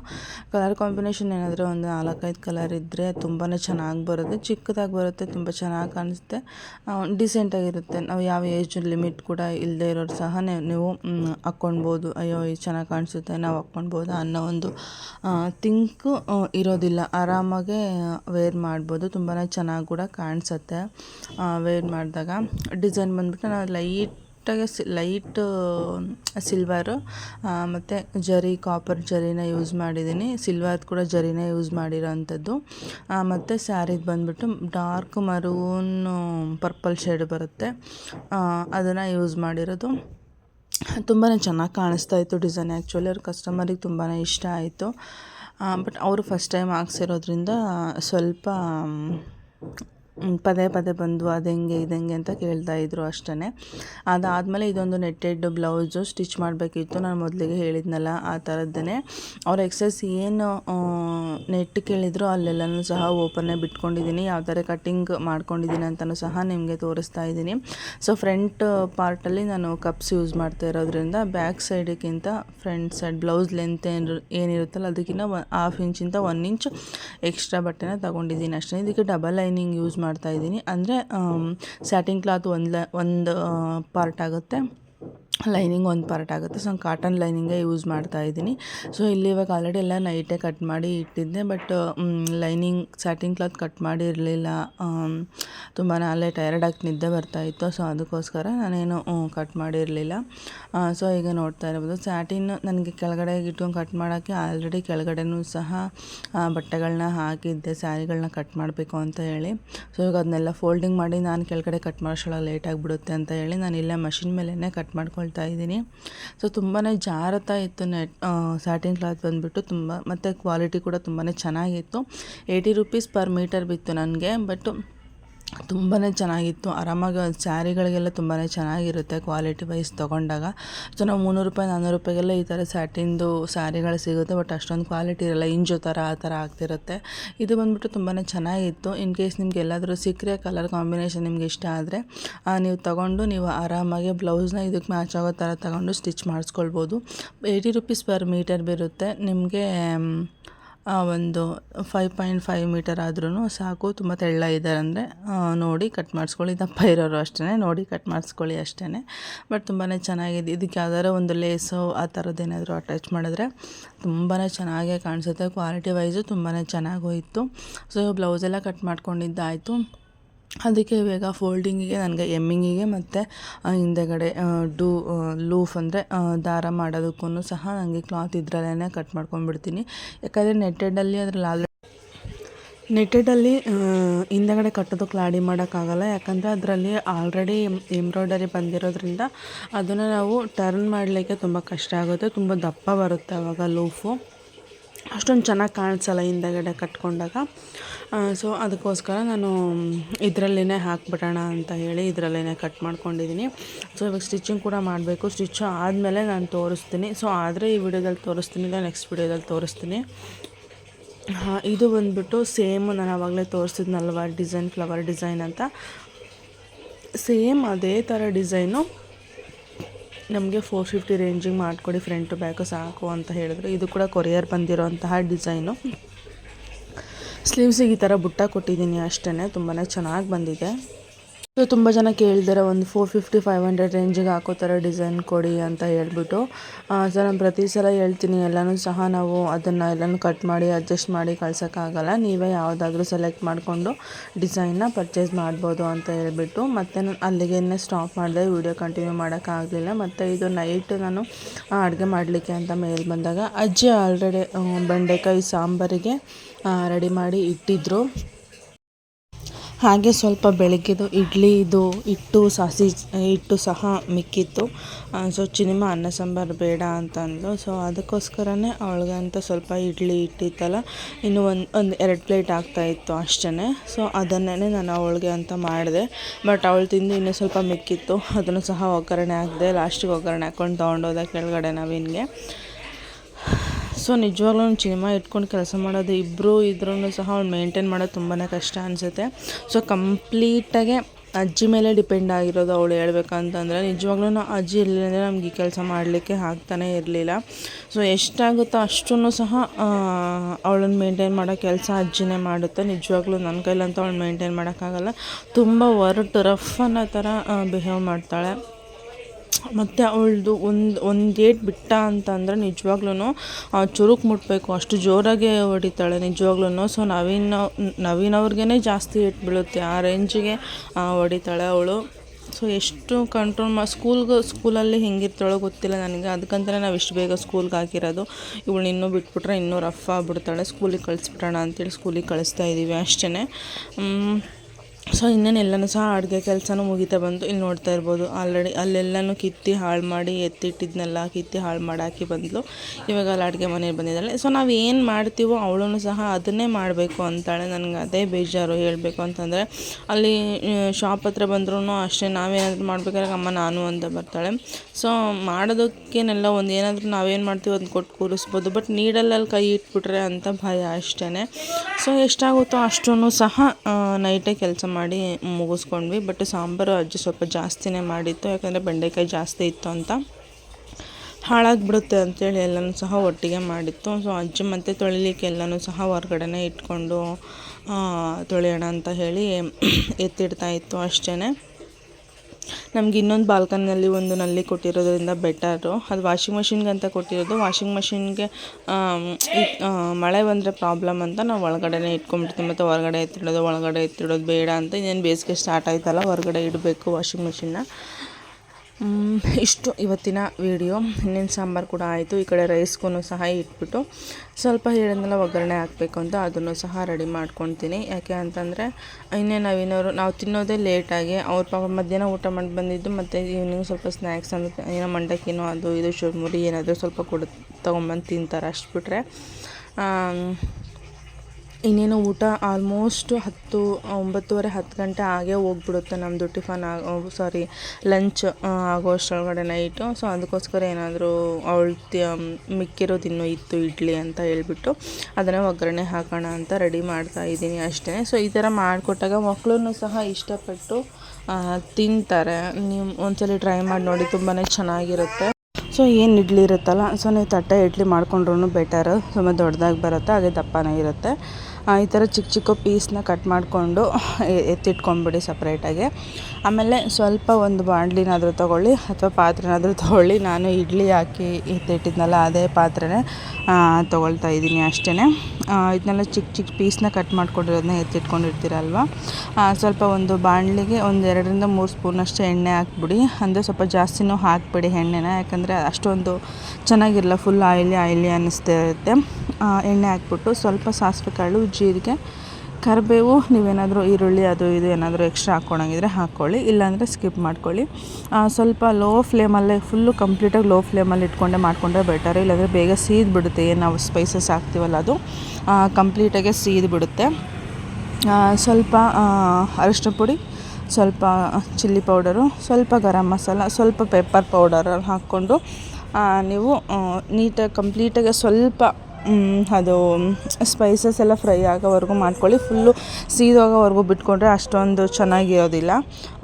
ಕಲರ್ ಕಾಂಬಿನೇಷನ್ ಏನಾದರೂ ಒಂದು ನಾಲ್ಕೈದು ಕಲರ್ ಇದ್ದರೆ ತುಂಬಾ ಚೆನ್ನಾಗಿ ಬರುತ್ತೆ. ಚಿಕ್ಕದಾಗಿ ಬರುತ್ತೆ, ತುಂಬ ಚೆನ್ನಾಗಿ ಕಾಣಿಸುತ್ತೆ. ಡಿಸೆಂಟಾಗಿರುತ್ತೆ ನಾವು ಯಾವ ಏಜ್ ಲಿಮಿಟ್ ಕೂಡ ಇಲ್ಲದೆ ಇರೋರು ಸಹ ನೀವು ಹಾಕ್ಕೊಳ್ಬೋದು ಅಯ್ಯೋ ಇದು ಚೆನ್ನಾಗಿ ಕಾಣಿಸುತ್ತೆ, ನಾವು ಹಾಕ್ಕೊಳ್ಬೋದು ಅನ್ನೋ ಒಂದು ಥಿಂಕು ಇರೋದಿಲ್ಲ. ಆರಾಮಾಗೆ ವೇರ್ ಮಾಡ್ಬೋದು. ತುಂಬಾ ಚೆನ್ನಾಗಿ ಕೂಡ ಕಾಣಿಸುತ್ತೆ ವೇರ್ ಮಾಡಿದಾಗ. ಡಿಸೈನ್ ಬಂದ್ಬಿಟ್ಟು ನಾನು ಲೈಟಾಗೆ ಸಿ, ಲೈಟ್ ಸಿಲ್ವರು ಮತ್ತು ಜರಿ ಕಾಪರ್ ಜರಿನ ಯೂಸ್ ಮಾಡಿದ್ದೀನಿ. ಸಿಲ್ವರ್ ಕೂಡ ಜರಿನ ಯೂಸ್ ಮಾಡಿರೋ ಅಂಥದ್ದು ಮತ್ತು ಸ್ಯಾರಿದು ಬಂದುಬಿಟ್ಟು ಡಾರ್ಕ್ ಮರೂನ್ ಪರ್ಪಲ್ ಶೇಡ್ ಬರುತ್ತೆ. ಅದನ್ನು ಯೂಸ್ ಮಾಡಿರೋದು. ತುಂಬಾ ಚೆನ್ನಾಗಿ ಕಾಣಿಸ್ತಾ ಇತ್ತು ಡಿಸೈನ್ ಆ್ಯಕ್ಚುಲಿ ಅವ್ರ ಕಸ್ಟಮರಿಗೆ ತುಂಬಾ ಇಷ್ಟ ಆಯಿತು. ಬಟ್ ಅವರು ಫಸ್ಟ್ ಟೈಮ್ ಹಾಕ್ಸಿರೋದ್ರಿಂದ ಸ್ವಲ್ಪ ಪದೇ ಪದೇ ಬಂದು ಅದು ಹೆಂಗೆ ಇದು ಹೆಂಗೆ ಅಂತ ಕೇಳ್ತಾ ಇದ್ರು ಅಷ್ಟೇ ಅದಾದಮೇಲೆ ಇದೊಂದು ನೆಟ್ಟೆಡ್ ಬ್ಲೌಸು ಸ್ಟಿಚ್ ಮಾಡಬೇಕಿತ್ತು. ನಾನು ಮೊದಲಿಗೆ ಹೇಳಿದ್ನಲ್ಲ ಆ ಥರದ್ದೇ ಅವ್ರ ಎಕ್ಸಸ್ ಏನು ನೆಟ್ ಕೇಳಿದ್ರು ಅಲ್ಲೆಲ್ಲನೂ ಸಹ ಓಪನ್ನೇ ಬಿಟ್ಕೊಂಡಿದ್ದೀನಿ ಯಾವ ಥರ ಕಟ್ಟಿಂಗ್ ಮಾಡ್ಕೊಂಡಿದ್ದೀನಿ ಅಂತಲೂ ಸಹ ನಿಮಗೆ ತೋರಿಸ್ತಾ ಇದ್ದೀನಿ ಸೊ, ಫ್ರಂಟ್ ಪಾರ್ಟಲ್ಲಿ ನಾನು ಕಪ್ಸ್ ಯೂಸ್ ಮಾಡ್ತಾ ಇರೋದ್ರಿಂದ ಬ್ಯಾಕ್ ಸೈಡಿಗಿಂತ ಫ್ರಂಟ್ ಸೈಡ್ ಬ್ಲೌಸ್ ಲೆಂತ್ ಏನು, ಏನಿರುತ್ತಲ್ಲ ಅದಕ್ಕಿಂತ ಹಾಫ್ ಇಂಚಿಂತ ಒನ್ ಇಂಚ್ ಎಕ್ಸ್ಟ್ರಾ ಬಟ್ಟೆನ ತಗೊಂಡಿದ್ದೀನಿ ಅಷ್ಟೇ. ಇದಕ್ಕೆ ಡಬಲ್ ಲೈನಿಂಗ್ ಯೂಸ್ ಮಾಡ್ತಾ ಇದ್ದೀನಿ. ಅಂದರೆ ಸ್ಯಾಟಿಂಗ್ ಕ್ಲಾತ್ ಒಂದು ಒಂದು ಪಾರ್ಟ್ ಆಗುತ್ತೆ. ಲೈನಿಂಗ್ ಒಂದು ಪಾರ್ಟ್ ಆಗುತ್ತೆ. ಸೊ ಕಾಟನ್ ಲೈನಿಂಗೇ ಯೂಸ್ ಮಾಡ್ತಾ ಇದ್ದೀನಿ. ಸೊ, ಇಲ್ಲಿ ಇವಾಗ ಆಲ್ರೆಡಿ ಎಲ್ಲ ನೈಟೇ ಕಟ್ ಮಾಡಿ ಇಟ್ಟಿದ್ದೆ. But lining satin cloth cut ಮಾಡಿರಲಿಲ್ಲ. ತುಂಬಾ ಅಲ್ಲೇ ಆಗಿ ನಿದ್ದೆ ಬರ್ತಾ ಇತ್ತು. ಸೊ ಅದಕ್ಕೋಸ್ಕರ ನಾನೇನು ಕಟ್ ಮಾಡಿರಲಿಲ್ಲ. ಸೊ ಈಗ ನೋಡ್ತಾ ಇರ್ಬೋದು. ಸ್ಯಾಟಿನ್ ನನಗೆ ಕೆಳಗಡೆ ಇಟ್ಕೊಂಡು ಕಟ್ ಮಾಡೋಕ್ಕೆ ಆಲ್ರೆಡಿ ಕೆಳಗಡೆನೂ ಸಹ ಬಟ್ಟೆಗಳನ್ನ ಹಾಕಿದ್ದೆ. ಸ್ಯಾರಿಗಳನ್ನ ಕಟ್ ಮಾಡಬೇಕು ಅಂತ ಹೇಳಿ. ಸೊ ಇವಾಗ ಅದನ್ನೆಲ್ಲ ಫೋಲ್ಡಿಂಗ್ ಮಾಡಿ ನಾನು ಕೆಳಗಡೆ ಕಟ್ ಮಾಡೋಷ್ಟೊಳಗೆ ಲೇಟ್ ಆಗಿಬಿಡುತ್ತೆ ಅಂತ ಹೇಳಿ ನಾನು ಇಲ್ಲೇ ಮಷಿನ್ ಮೇಲೇ ಕಟ್ ಮಾಡ್ಕೊಳ್ತಾ ಇದ್ದೀನಿ. ಸೊ ತುಂಬಾ ಜಾರತಾ ಇತ್ತು ನೆಟ್ ಸ್ಯಾಟಿನ್ ಕ್ಲಾತ್ ಬಂದುಬಿಟ್ಟು ತುಂಬ, ಮತ್ತು ಕ್ವಾಲಿಟಿ ಕೂಡ ತುಂಬಾ ಚೆನ್ನಾಗಿತ್ತು. ಏಯ್ಟಿ ರುಪೀಸ್ ಪರ್ ಮೀಟರ್ ಬಿತ್ತು ನನಗೆ ಬಟ್ ತುಂಬಾ ಚೆನ್ನಾಗಿತ್ತು. ಆರಾಮಾಗಿ ಸ್ಯಾರಿಗಳಿಗೆಲ್ಲ ತುಂಬಾ ಚೆನ್ನಾಗಿರುತ್ತೆ ಕ್ವಾಲಿಟಿ ವೈಸ್ ತೊಗೊಂಡಾಗ. ಸೊ ನಾವು ಮುನ್ನೂರು ರೂಪಾಯಿ ನಾನ್ನೂರು ರೂಪಾಯಿಗೆಲ್ಲ ಈ ಥರ ಸ್ಯಾಟಿಂದು ಸ್ಯಾರಿಗಳು ಸಿಗುತ್ತೆ, ಬಟ್ ಅಷ್ಟೊಂದು ಕ್ವಾಲಿಟಿ ಇರಲ್ಲ. ಇಂಜು ಥರ ಆ ಥರ ಆಗ್ತಿರುತ್ತೆ. ಇದು ಬಂದುಬಿಟ್ಟು ತುಂಬಾ ಚೆನ್ನಾಗಿತ್ತು. ಇನ್ ಕೇಸ್ ನಿಮ್ಗೆ ಎಲ್ಲಾದರೂ ಸಿಕ್ಕರೆ ಕಲರ್ ಕಾಂಬಿನೇಷನ್ ನಿಮ್ಗೆ ಇಷ್ಟ ಆದರೆ ನೀವು ತಗೊಂಡು ನೀವು ಆರಾಮಾಗಿ ಬ್ಲೌಸ್ನ ಇದಕ್ಕೆ ಮ್ಯಾಚ್ ಆಗೋ ಥರ ತಗೊಂಡು ಸ್ಟಿಚ್ ಮಾಡಿಸ್ಕೊಳ್ಬೋದು. ಏಯ್ಟಿ ರುಪೀಸ್ ಪರ್ ಮೀಟರ್ ಬೀರುತ್ತೆ. ನಿಮಗೆ ಒಂದು ಫೈವ್ ಪಾಯಿಂಟ್ ಫೈವ್ ಮೀಟರ್ ಆದ್ರೂ ಸಾಕು. ತುಂಬ ತೆಳ್ಳ ಇದ್ದಾರೆ ಅಂದರೆ ನೋಡಿ ಕಟ್ ಮಾಡಿಸ್ಕೊಳ್ಳಿ. ದಪ್ಪ ಇರೋರು ಅಷ್ಟೇ ನೋಡಿ ಕಟ್ ಮಾಡಿಸ್ಕೊಳ್ಳಿ ಅಷ್ಟೇ ಬಟ್ ತುಂಬಾ ಚೆನ್ನಾಗಿದೆ. ಇದಕ್ಕೆ ಯಾವ್ದಾದ್ರು ಒಂದು ಲೇಸು ಆ ಥರದ್ದು ಏನಾದರೂ ಅಟ್ಯಾಚ್ ಮಾಡಿದ್ರೆ ತುಂಬಾ ಚೆನ್ನಾಗೇ ಕಾಣಿಸುತ್ತೆ. ಕ್ವಾಲಿಟಿ ವೈಸು ತುಂಬಾ ಚೆನ್ನಾಗಿ ಸೊ ಬ್ಲೌಸೆಲ್ಲ ಕಟ್ ಮಾಡ್ಕೊಂಡಿದ್ದಾಯಿತು. ಅದಕ್ಕೆ ಇವಾಗ ಫೋಲ್ಡಿಂಗಿಗೆ, ನನಗೆ ಎಮ್ಮಿಂಗಿಗೆ ಮತ್ತು ಹಿಂದೆಗಡೆ ಡೂ ಲೂಫ್ ಅಂದರೆ ದಾರ ಮಾಡೋದಕ್ಕೂ ಸಹ ನನಗೆ ಕ್ಲಾತ್ ಇದ್ರಲ್ಲೇ ಕಟ್ ಮಾಡ್ಕೊಂಡ್ಬಿಡ್ತೀನಿ. ಯಾಕಂದರೆ ನೆಟ್ಟೆಡಲ್ಲಿ ಅದ್ರಲ್ಲಿ ಆಲ್ರೆಡಿ ನೆಟ್ಟೆಡಲ್ಲಿ ಹಿಂದೆಗಡೆ ಕಟ್ಟೋದು ಕ್ಲಾಡಿ ಮಾಡೋಕ್ಕಾಗಲ್ಲ. ಯಾಕಂದರೆ ಅದರಲ್ಲಿ ಆಲ್ರೆಡಿ ಎಂಬ್ರಾಯ್ಡರಿ ಬಂದಿರೋದ್ರಿಂದ ಅದನ್ನು ನಾವು ಟರ್ನ್ ಮಾಡಲಿಕ್ಕೆ ತುಂಬ ಕಷ್ಟ ಆಗುತ್ತೆ. ತುಂಬ ದಪ್ಪ ಬರುತ್ತೆ ಆವಾಗ ಲೂಫು. ಅಷ್ಟೊಂದು ಚೆನ್ನಾಗಿ ಕಾಣಿಸಲ್ಲ ಹಿಂದೆಗಡೆ ಕಟ್ಕೊಂಡಾಗ. ಸೊ ಅದಕ್ಕೋಸ್ಕರ ನಾನು ಇದರಲ್ಲೇ ಹಾಕ್ಬಿಡೋಣ ಅಂತ ಹೇಳಿ ಇದರಲ್ಲೇ ಕಟ್ ಮಾಡ್ಕೊಂಡಿದ್ದೀನಿ ಸೊ ಇವಾಗ ಸ್ಟಿಚಿಂಗ್ ಕೂಡ ಮಾಡಬೇಕು. ಸ್ಟಿಚ್ ಆದಮೇಲೆ ನಾನು ತೋರಿಸ್ತೀನಿ. ಸೊ ಆದರೆ ಈ ವಿಡಿಯೋದಲ್ಲಿ ತೋರಿಸ್ತೀನಿ ಇಲ್ಲ ನೆಕ್ಸ್ಟ್ ವಿಡಿಯೋದಲ್ಲಿ ತೋರಿಸ್ತೀನಿ. ಇದು ಬಂದ್ಬಿಟ್ಟು ಸೇಮ್ ನಾನು ಆವಾಗಲೇ ತೋರಿಸಿದ್ನಲ್ವ ಡಿಸೈನ್ ಫ್ಲವರ್ ಡಿಸೈನ್ ಅಂತ. ಸೇಮ್ ಅದೇ ಥರ ಡಿಸೈನು ನಮಗೆ ಫೋರ್ ಫಿಫ್ಟಿ ರೇಂಜಿಗೆ ಮಾಡಿಕೊಡಿ ಫ್ರಂಟ್ ಬ್ಯಾಕು ಸಾಕು ಅಂತ ಹೇಳಿದ್ರು. ಇದು ಕೂಡ ಕೊರಿಯರ್ ಬಂದಿರೋಂತಹ ಡಿಸೈನು ಸ್ಲೀವ್ಸಿಗೆ ಈ ಥರ ಬುಟ್ಟ ಕೊಟ್ಟಿದ್ದೀನಿ ಅಷ್ಟೇ ತುಂಬಾ ಚೆನ್ನಾಗಿ ಬಂದಿದೆ. ಸೊ, ತುಂಬ ಜನ ಕೇಳಿದಾರೆ ಒಂದು ಫೋರ್ ಫಿಫ್ಟಿ ಫೈವ್ ಹಂಡ್ರೆಡ್ ರೇಂಜಿಗೆ ಹಾಕೋ ಥರ ಡಿಸೈನ್ ಕೊಡಿ ಅಂತ ಹೇಳ್ಬಿಟ್ಟು ಸರ್ ನಾನು ಪ್ರತಿ ಸಲ ಹೇಳ್ತೀನಿ, ಎಲ್ಲನೂ ಸಹ ನಾವು ಅದನ್ನು ಎಲ್ಲನೂ ಕಟ್ ಮಾಡಿ ಅಡ್ಜಸ್ಟ್ ಮಾಡಿ ಕಳ್ಸೋಕ್ಕಾಗಲ್ಲ. ನೀವೇ ಯಾವುದಾದ್ರೂ ಸೆಲೆಕ್ಟ್ ಮಾಡಿಕೊಂಡು ಡಿಸೈನ್ನ ಪರ್ಚೇಸ್ ಮಾಡ್ಬೋದು ಅಂತ ಹೇಳಿಬಿಟ್ಟು, ಮತ್ತು ನಾನು ಅಲ್ಲಿಗೆ ಸ್ಟಾಪ್ ಮಾಡಿದೆ ವೀಡಿಯೋ ಕಂಟಿನ್ಯೂ ಮಾಡೋಕ್ಕಾಗಲಿಲ್ಲ. ಮತ್ತು ಇದು ನೈಟ್ ನಾನು ಅಡುಗೆ ಮಾಡಲಿಕ್ಕೆ ಅಂತ ಮೇಲೆ ಬಂದಾಗ, ಅಜ್ಜಿ ಆಲ್ರೆಡಿ ಬೆಂಡೆಕಾಯಿ ಸಾಂಬಾರಿಗೆ ರೆಡಿ ಮಾಡಿ ಇಟ್ಟಿದ್ದರು ಹಾಗೆ ಸ್ವಲ್ಪ ಬೆಳಗ್ಗೆದು ಇಡ್ಲಿ ಇದು ಹಿಟ್ಟು ಸಾಸಿ, ಹಿಟ್ಟು ಸಹ ಮಿಕ್ಕಿತ್ತು. ಸೊ ಚಿನಿಮ ಅನ್ನ ಸಾಂಬಾರು ಬೇಡ ಅಂತಂದು ಸೊ ಅದಕ್ಕೋಸ್ಕರನೇ ಅವಳಿಗೆ ಅಂತ ಸ್ವಲ್ಪ ಇಡ್ಲಿ ಇಟ್ಟಿತ್ತಲ್ಲ. ಇನ್ನು ಒಂದು ಒಂದು ಎರಡು ಪ್ಲೇಟ್ ಆಗ್ತಾಯಿತ್ತು ಅಷ್ಟೇ ಸೊ ಅದನ್ನೇ ನಾನು ಅವಳಿಗೆ ಅಂತ ಮಾಡಿದೆ. ಬಟ್ ಅವಳು ತಿಂದು ಇನ್ನೂ ಸ್ವಲ್ಪ ಮಿಕ್ಕಿತ್ತು. ಅದನ್ನು ಸಹ ಒಗ್ಗರಣೆ ಹಾಕಿದೆ ಲಾಸ್ಟಿಗೆ ಒಗ್ಗರಣೆ ಹಾಕ್ಕೊಂಡು ತೊಗೊಂಡೋದ ಕೆಳಗಡೆ ನವೀನ್ಗೆ. ಸೊ ನಿಜವಾಗ್ಲೂ ಸಿನಿಮಾ ಇಟ್ಕೊಂಡು ಕೆಲಸ ಮಾಡೋದು ಇಬ್ಬರು ಇದ್ರೂ ಸಹ ಅವ್ಳು ಮೇಂಟೈನ್ ಮಾಡೋದು ತುಂಬಾ ಕಷ್ಟ ಅನಿಸುತ್ತೆ. ಸೊ ಕಂಪ್ಲೀಟಾಗೆ ಅಜ್ಜಿ ಮೇಲೆ ಡಿಪೆಂಡ್ ಆಗಿರೋದು ಅವಳು ಹೇಳ್ಬೇಕಂತಂದರೆ, ನಿಜವಾಗ್ಲೂ ಅಜ್ಜಿ ಇರಲಿಲ್ಲ ನಮ್ಗೆ ಈ ಕೆಲಸ ಮಾಡಲಿಕ್ಕೆ ಆಗ್ತಾನೇ ಇರಲಿಲ್ಲ. ಸೊ ಎಷ್ಟಾಗುತ್ತೋ ಅಷ್ಟೂ ಸಹ ಅವಳನ್ನು ಮೇಂಟೈನ್ ಮಾಡೋ ಕೆಲಸ ಅಜ್ಜಿನೇ ಮಾಡುತ್ತೆ. ನಿಜವಾಗ್ಲೂ ನನ್ನ ಕೈಲಂತೂ ಅವಳು ಮೇಂಟೈನ್ ಮಾಡೋಕ್ಕಾಗಲ್ಲ. ತುಂಬ ಒರಟು ರಫ್ ಅನ್ನೋ ಥರ ಬಿಹೇವ್ ಮಾಡ್ತಾಳೆ. ಮತ್ತು ಅವಳದು ಒಂದು ಒಂದು ಡೇಟ್ ಬಿಟ್ಟ ಅಂತಂದರೆ ನಿಜವಾಗ್ಲೂ ಚುರುಕು ಮುಟ್ಟಬೇಕು ಅಷ್ಟು ಜೋರಾಗೆ ಹೊಡಿತಾಳೆ ನಿಜವಾಗ್ಲೂ ಸೊ ನವೀನ್ ನವೀನ್ ಅವ್ರಿಗೇ ಜಾಸ್ತಿ ಏಟ್ ಬೀಳುತ್ತೆ. ಆ ರೇಂಜಿಗೆ ಹೊಡಿತಾಳೆ ಅವಳು. ಸೊ ಎಷ್ಟು ಕಂಟ್ರೋಲ್ ಮಾ ಸ್ಕೂಲ್ಗೆ ಸ್ಕೂಲಲ್ಲಿ ಹೆಂಗಿರ್ತಾಳೋ ಗೊತ್ತಿಲ್ಲ ನನಗೆ. ಅದಕ್ಕಂತಲೇ ನಾವು ಇಷ್ಟು ಬೇಗ ಸ್ಕೂಲ್ಗೆ ಹಾಕಿರೋದು. ಇವಳು ಇನ್ನೂ ಬಿಟ್ಬಿಟ್ರೆ ಇನ್ನೂ ರಫ್ ಆಗಿಬಿಡ್ತಾಳೆ. ಸ್ಕೂಲಿಗೆ ಕಳಿಸ್ಬಿಡೋಣ ಅಂತೇಳಿ ಸ್ಕೂಲಿಗೆ ಕಳಿಸ್ತಾ ಇದ್ದೀವಿ ಅಷ್ಟೇ ಸೊ ಇನ್ನೇನು ಎಲ್ಲನೂ ಸಹ ಅಡುಗೆ ಕೆಲಸನೂ ಮುಗಿತಾ ಬಂತು ಇಲ್ಲಿ ನೋಡ್ತಾ ಇರ್ಬೋದು. ಆಲ್ರೆಡಿ ಅಲ್ಲೆಲ್ಲನೂ ಕಿತ್ತಿ ಹಾಳು ಮಾಡಿ ಎತ್ತಿಟ್ಟಿದ್ನೆಲ್ಲ, ಕಿತ್ತಿ ಹಾಳು ಮಾಡಿ ಹಾಕಿ ಬಂದಳು ಇವಾಗ ಅಲ್ಲಿ ಅಡುಗೆ ಮನೆಗೆ ಬಂದಿದ್ದಾಳೆ. ಸೊ ನಾವು ಏನು ಮಾಡ್ತೀವೋ ಅವಳು ಸಹ ಅದನ್ನೇ ಮಾಡಬೇಕು ಅಂತಾಳೆ. ನನಗೆ ಅದೇ ಬೇಜಾರು. ಹೇಳಬೇಕು ಅಂತಂದರೆ, ಅಲ್ಲಿ ಶಾಪ್ ಹತ್ರ ಬಂದ್ರೂ ಅಷ್ಟೇ. ನಾವೇನಾದರೂ ಮಾಡ್ಬೇಕಾದ್ರೆ ಅಮ್ಮ ನಾನು ಅಂತ ಬರ್ತಾಳೆ. ಸೊ ಮಾಡೋದಕ್ಕೇನೆಲ್ಲ ಒಂದು ಏನಾದರೂ ನಾವೇನು ಮಾಡ್ತೀವಿ ಅದನ್ನ ಕೊಟ್ಟು ಕೂರಿಸ್ಬೋದು. ಬಟ್ ನೀಡಲ್ಲಲ್ಲಿ ಕೈ ಇಟ್ಬಿಟ್ರೆ ಅಂತ ಭಯ ಅಷ್ಟೇ ಸೊ ಎಷ್ಟಾಗುತ್ತೋ ಅಷ್ಟೂ ಸಹ ನೈಟೇ ಕೆಲಸ ಮಾಡಿ ಮುಗಿಸ್ಕೊಂಡ್ವಿ ಬಟ್ ಸಾಂಬಾರು ಅಜ್ಜಿ ಸ್ವಲ್ಪ ಜಾಸ್ತಿನೇ ಮಾಡಿತ್ತು, ಯಾಕಂದರೆ ಬೆಂಡೆಕಾಯಿ ಜಾಸ್ತಿ ಇತ್ತು ಅಂತ. ಹಾಳಾಗಿಬಿಡುತ್ತೆ ಅಂತೇಳಿ ಎಲ್ಲನೂ ಸಹ ಒಟ್ಟಿಗೆ ಮಾಡಿತ್ತು. ಸೊ ಅಜ್ಜಿ ಮತ್ತು ತೊಳಿಲಿಕ್ಕೆ ಎಲ್ಲನೂ ಸಹ ಹೊರ್ಗಡೆನೇ ಇಟ್ಕೊಂಡು ತೊಳೆಯೋಣ ಅಂತ ಹೇಳಿ ಎತ್ತಿಡ್ತಾ ಇತ್ತು ಅಷ್ಟೇ ನಮ್ಗೆ ಇನ್ನೊಂದು ಬಾಲ್ಕನಿಯಲ್ಲಿ ಒಂದು ನಲ್ಲಿ ಕೊಟ್ಟಿರೋದ್ರಿಂದ ಬೆಟರು. ಅದು ವಾಷಿಂಗ್ ಮಷಿನ್ಗೆ ಅಂತ ಕೊಟ್ಟಿರೋದು. ವಾಷಿಂಗ್ ಮಷಿನ್ಗೆ ಮಳೆ ಬಂದರೆ ಪ್ರಾಬ್ಲಮ್ ಅಂತ ನಾವು ಒಳಗಡೆನೇ ಇಟ್ಕೊಂಡ್ಬಿಡ್ತೀವಿ. ಮತ್ತು ಹೊರಗಡೆ ಎತ್ತಿಡೋದು, ಒಳಗಡೆ ಎತ್ತಿಡೋದು ಬೇಡ ಅಂತ ಇನ್ನೇನು ಬೇಸಿಗೆ ಸ್ಟಾರ್ಟ್ ಆಯ್ತಲ್ಲ, ಹೊರಗಡೆ ಇಡಬೇಕು ವಾಷಿಂಗ್ ಮಿಷಿನ್ನ. ಇಷ್ಟು ಇವತ್ತಿನ ವಿಡಿಯೋ ಇನ್ನೇನು ಸಾಂಬಾರು ಕೂಡ ಆಯಿತು. ಈ ಕಡೆ ರೈಸ್ಗೂ ಸಹ ಇಟ್ಬಿಟ್ಟು ಸ್ವಲ್ಪ ಹೇಳಿದ್ಮೇಲೆ ಒಗ್ಗರಣೆ ಹಾಕಬೇಕು ಅಂತ. ಅದನ್ನು ಸಹ ರೆಡಿ ಮಾಡ್ಕೊತೀನಿ ಯಾಕೆ ಅಂತಂದರೆ, ಇನ್ನೇ ನಾವಿನವರು ನಾವು ತಿನ್ನೋದೇ ಲೇಟಾಗಿ ಅವ್ರ ಪಾಪ ಮಧ್ಯಾಹ್ನ ಊಟ ಮಾಡಿ ಬಂದಿದ್ದು, ಮತ್ತು ಈವ್ನಿಂಗ್ ಸ್ವಲ್ಪ ಸ್ನ್ಯಾಕ್ಸ್ ಅಂದ್ರೆ, ಏನೋ ಮಂಡಕ್ಕಿನೋ ಅದು ಇದು ಶುರ್ಮುರಿ ಏನಾದರೂ ಸ್ವಲ್ಪ ಕೊಡು ತೊಗೊಂಬಂದು ತಿಂತಾರೆ ಅಷ್ಟು ಬಿಟ್ಟರೆ ಇನ್ನೇನು ಊಟ ಆಲ್ಮೋಸ್ಟ್ ಹತ್ತು, ಒಂಬತ್ತುವರೆ, ಹತ್ತು ಗಂಟೆ ಆಗೇ ಹೋಗ್ಬಿಡುತ್ತೆ ನಮ್ಮದು ಟಿಫನ್ ಆಗೋ ಸಾರಿ ಲಂಚ್ ಆಗೋ ಅಷ್ಟರೊಳಗಡೆ ನೈಟು ಸೊ ಅದಕ್ಕೋಸ್ಕರ ಏನಾದರೂ ಅವಳು ಮಿಕ್ಕಿರೋದು ಇನ್ನೂ ಇತ್ತು ಇಡ್ಲಿ ಅಂತ ಹೇಳ್ಬಿಟ್ಟು ಅದನ್ನು ಒಗ್ಗರಣೆ ಹಾಕೋಣ ಅಂತ ರೆಡಿ ಮಾಡ್ತಾ ಇದ್ದೀನಿ ಅಷ್ಟೇ. ಸೊ ಈ ಥರ ಮಾಡಿಕೊಟ್ಟಾಗ ಮಕ್ಕಳೂ ಸಹ ಇಷ್ಟಪಟ್ಟು ತಿಂತಾರೆ. ನೀವು ಒಂದ್ಸಲ ಟ್ರೈ ಮಾಡಿ ನೋಡಿ ತುಂಬಾ ಚೆನ್ನಾಗಿರುತ್ತೆ. ಸೊ ಏನು ಇಡ್ಲಿ ಇರುತ್ತಲ್ಲ, ಸೊ, ನೀವು ತಟ್ಟೆ ಇಡ್ಲಿ ಮಾಡ್ಕೊಂಡ್ರೂ ಬೆಟರ್ ತುಂಬ ದೊಡ್ಡದಾಗಿ ಬರುತ್ತೆ, ಹಾಗೆ ದಪ್ಪನೇ ಇರುತ್ತೆ. ಈ ಥರ ಚಿಕ್ಕ ಚಿಕ್ಕ ಪೀಸ್ನ ಕಟ್ ಮಾಡಿಕೊಂಡು ಎತ್ತಿಟ್ಕೊಂಡ್ಬಿಡಿ ಸಪ್ರೇಟಾಗಿ. ಆಮೇಲೆ ಸ್ವಲ್ಪ ಒಂದು ಬಾಣಲಿನಾದರೂ ತೊಗೊಳ್ಳಿ ಅಥವಾ ಪಾತ್ರೆನಾದರೂ ತೊಗೊಳ್ಳಿ. ನಾನು ಇಡ್ಲಿ ಹಾಕಿ ಎತ್ತಿಟ್ಟಿದ್ನಲ್ಲ ಅದೇ ಪಾತ್ರೆನೇ ತೊಗೊಳ್ತಾ ಇದ್ದೀನಿ ಅಷ್ಟೇ ಇದನ್ನೆಲ್ಲ ಚಿಕ್ಕ ಚಿಕ್ಕ ಪೀಸ್ನ ಕಟ್ ಮಾಡ್ಕೊಂಡಿರೋದನ್ನ ಎತ್ತಿಟ್ಕೊಂಡಿರ್ತೀರಲ್ವ? ಸ್ವಲ್ಪ ಒಂದು ಬಾಣಲಿಗೆ ಒಂದು ಎರಡರಿಂದ ಮೂರು ಸ್ಪೂನಷ್ಟು ಎಣ್ಣೆ ಹಾಕ್ಬಿಡಿ. ಅಂದರೆ ಸ್ವಲ್ಪ ಜಾಸ್ತಿನೂ ಹಾಕ್ಬಿಡಿ ಎಣ್ಣೆನ, ಯಾಕಂದರೆ ಅಷ್ಟೊಂದು ಚೆನ್ನಾಗಿರಲ್ಲ ಫುಲ್ ಆಯಿಲಿ ಆಯಿಲಿ ಅನ್ನಿಸ್ತಾ ಇರುತ್ತೆ. ಎಣ್ಣೆ ಹಾಕ್ಬಿಟ್ಟು ಸ್ವಲ್ಪ ಸಾಸಿವೆ ಕಾಳು ಜೀರಿಗೆ, ಕರಿಬೇವು, ನೀವೇನಾದರೂ ಈರುಳ್ಳಿ, ಅದು ಇದು ಏನಾದರೂ ಎಕ್ಸ್ಟ್ರಾ ಹಾಕ್ಕೊಳಂಗಿದ್ರೆ ಹಾಕ್ಕೊಳ್ಳಿ ಇಲ್ಲಾಂದರೆ ಸ್ಕಿಪ್ ಮಾಡ್ಕೊಳ್ಳಿ. ಸ್ವಲ್ಪ ಲೋ ಫ್ಲೇಮಲ್ಲೇ ಫುಲ್ಲು ಕಂಪ್ಲೀಟಾಗಿ ಲೋ ಫ್ಲೇಮಲ್ಲಿ ಇಟ್ಕೊಂಡೆ ಮಾಡಿಕೊಂಡ್ರೆ ಬೆಟರ್ ಇಲ್ಲಾಂದರೆ ಬೇಗ ಸೀದ್ ಬಿಡುತ್ತೆ. ಏನು ನಾವು ಸ್ಪೈಸಸ್ ಹಾಕ್ತೀವಲ್ಲ ಅದು ಕಂಪ್ಲೀಟಾಗೆ ಸೀದ್ ಬಿಡುತ್ತೆ. ಸ್ವಲ್ಪ ಅರಿಶಿನ ಪುಡಿ, ಸ್ವಲ್ಪ ಚಿಲ್ಲಿ ಪೌಡರು ಸ್ವಲ್ಪ ಗರಂ ಮಸಾಲ, ಸ್ವಲ್ಪ ಪೆಪ್ಪರ್ ಪೌಡರ್ ಹಾಕ್ಕೊಂಡು ನೀವು ನೀಟಾಗಿ ಕಂಪ್ಲೀಟಾಗಿ ಸ್ವಲ್ಪ ಅದು ಸ್ಪೈಸಸ್ ಎಲ್ಲ ಫ್ರೈ ಆಗೋವರೆಗೂ ಮಾಡ್ಕೊಳ್ಳಿ. ಫುಲ್ಲು ಸೀದೋಗೋವರೆಗೂ ಬಿಟ್ಕೊಂಡ್ರೆ ಅಷ್ಟೊಂದು ಚೆನ್ನಾಗಿರೋದಿಲ್ಲ.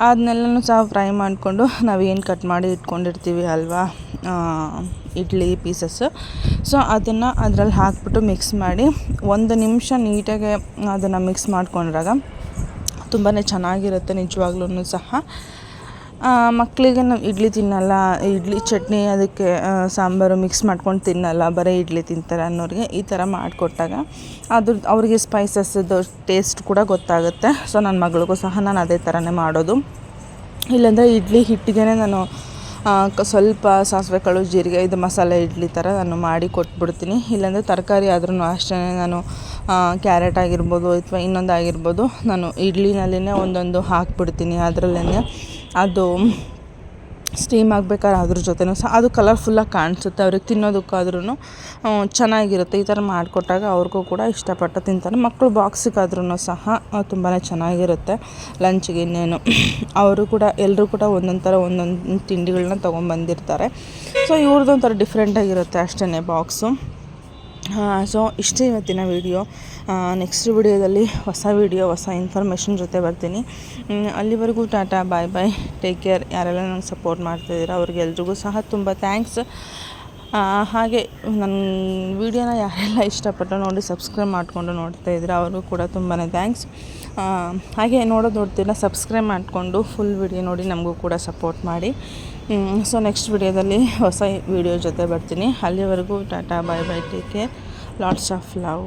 ಅದನ್ನೆಲ್ಲನೂ ಸಹ ಫ್ರೈ ಮಾಡಿಕೊಂಡು ನಾವೇನು ಕಟ್ ಮಾಡಿ ಇಟ್ಕೊಂಡಿರ್ತೀವಿ ಅಲ್ವಾ? ಇಡ್ಲಿ ಪೀಸಸ್ ಸೊ ಅದನ್ನು ಅದರಲ್ಲಿ ಹಾಕ್ಬಿಟ್ಟು ಮಿಕ್ಸ್ ಮಾಡಿ ಒಂದು ನಿಮಿಷ ನೀಟಾಗಿ ಅದನ್ನು ಮಿಕ್ಸ್ ಮಾಡಿಕೊಂಡ್ರಾಗ ತುಂಬಾ ಚೆನ್ನಾಗಿರುತ್ತೆ ನಿಜವಾಗ್ಲೂ ಸಹ. ಮಕ್ಕಳಿಗೆ ನಾವು ಇಡ್ಲಿ ತಿನ್ನಲ್ಲ, ಇಡ್ಲಿ ಚಟ್ನಿ ಅದಕ್ಕೆ ಸಾಂಬಾರು ಮಿಕ್ಸ್ ಮಾಡ್ಕೊಂಡು ತಿನ್ನಲ್ಲ, ಬರೀ ಇಡ್ಲಿ ತಿಂತಾರೆ ಅನ್ನೋರಿಗೆ ಈ ಥರ ಮಾಡಿಕೊಟ್ಟಾಗ ಅದ್ರ, ಅವ್ರಿಗೆ ಸ್ಪೈಸಸ್ದು ಟೇಸ್ಟ್ ಕೂಡ ಗೊತ್ತಾಗುತ್ತೆ. ಸೊ ನನ್ನ ಮಗಳಿಗೂ ಸಹ ನಾನು ಅದೇ ಥರನೇ ಮಾಡೋದು. ಇಲ್ಲಾಂದರೆ ಇಡ್ಲಿ ಹಿಟ್ಟಿಗೆ ನಾನು ಸ್ವಲ್ಪ ಸಾಸಿವೆ ಕಾಳು ಜೀರಿಗೆ, ಇದು ಮಸಾಲೆ ಇಡ್ಲಿ ಥರ ನಾನು ಮಾಡಿ ಕೊಟ್ಬಿಡ್ತೀನಿ. ಇಲ್ಲಾಂದರೆ ತರಕಾರಿ ಆದ್ರೂ ಅಷ್ಟೇ ನಾನು ಕ್ಯಾರೆಟ್ ಆಗಿರ್ಬೋದು, ಅಥವಾ ಇನ್ನೊಂದು ಆಗಿರ್ಬೋದು, ನಾನು ಇಡ್ಲಿನಲ್ಲಿನೇ ಒಂದೊಂದು ಹಾಕ್ಬಿಡ್ತೀನಿ. ಅದರಲ್ಲೇ ಅದು ಸ್ಟೀಮ್ ಆಗ್ಬೇಕಾದ್ರೆ ಅದ್ರ ಜೊತೆನೂ ಸಹ ಅದು ಕಲರ್ಫುಲ್ಲಾಗಿ ಕಾಣಿಸುತ್ತೆ. ಅವ್ರಿಗೆ ತಿನ್ನೋದಕ್ಕಾದ್ರೂ ಚೆನ್ನಾಗಿರುತ್ತೆ. ಈ ಥರ ಮಾಡಿಕೊಟ್ಟಾಗ ಅವ್ರಿಗೂ ಕೂಡ ಇಷ್ಟಪಟ್ಟು ತಿಂತಾರೆ. ಮಕ್ಕಳು ಬಾಕ್ಸಿಗಾದ್ರೂ ಸಹ ತುಂಬಾ ಚೆನ್ನಾಗಿರುತ್ತೆ. ಲಂಚ್ಗೆ ಇನ್ನೇನು. ಅವರು ಕೂಡ ಎಲ್ಲರೂ ಕೂಡ ಒಂದೊಂದು ಥರ ಒಂದೊಂದು ತಿಂಡಿಗಳನ್ನ ತೊಗೊಂಬಂದಿರ್ತಾರೆ. ಸೊ ಇವ್ರದ್ದು ಒಂಥರ ಡಿಫ್ರೆಂಟಾಗಿರುತ್ತೆ ಅಷ್ಟೇ ಬಾಕ್ಸು ಸೊ ಇಷ್ಟೇ ಇವತ್ತಿನ ವಿಡಿಯೋ ನೆಕ್ಸ್ಟ್ ವಿಡಿಯೋದಲ್ಲಿ ಹೊಸ ವಿಡಿಯೋ ಹೊಸ ಇನ್ಫಾರ್ಮೇಷನ್ ಜೊತೆ ಬರ್ತೀನಿ. ಅಲ್ಲಿವರೆಗೂ tata bye bye take care ಯಾರೆಲ್ಲ ನನಗೆ ಸಪೋರ್ಟ್ ಮಾಡ್ತಾಯಿದ್ದೀರೋ ಅವ್ರಿಗೆಲ್ರಿಗೂ ಸಹ ತುಂಬ ಥ್ಯಾಂಕ್ಸ್ ಹಾಗೆ ನನ್ನ ವಿಡಿಯೋನ ಯಾರೆಲ್ಲ ಇಷ್ಟಪಟ್ಟು ನೋಡಿ ಸಬ್ಸ್ಕ್ರೈಬ್ ಮಾಡಿಕೊಂಡು ನೋಡ್ತಾ ಇದ್ದೀರಾ, ಅವ್ರಿಗೂ ಕೂಡ ತುಂಬಾ ಥ್ಯಾಂಕ್ಸ್ ಹಾಗೆ ನೋಡೋದು ನೋಡ್ತಿಲ್ಲ ಸಬ್ಸ್ಕ್ರೈಬ್ ಮಾಡಿಕೊಂಡು ಫುಲ್ ವಿಡಿಯೋ ನೋಡಿ ನಮಗೂ ಕೂಡ ಸಪೋರ್ಟ್ ಮಾಡಿ. ಸೊ ನೆಕ್ಸ್ಟ್ ವಿಡಿಯೋದಲ್ಲಿ ಹೊಸ ವಿಡಿಯೋ ಜೊತೆ ಬರ್ತೀನಿ. ಅಲ್ಲಿವರೆಗೂ tata bye bye take care lots of love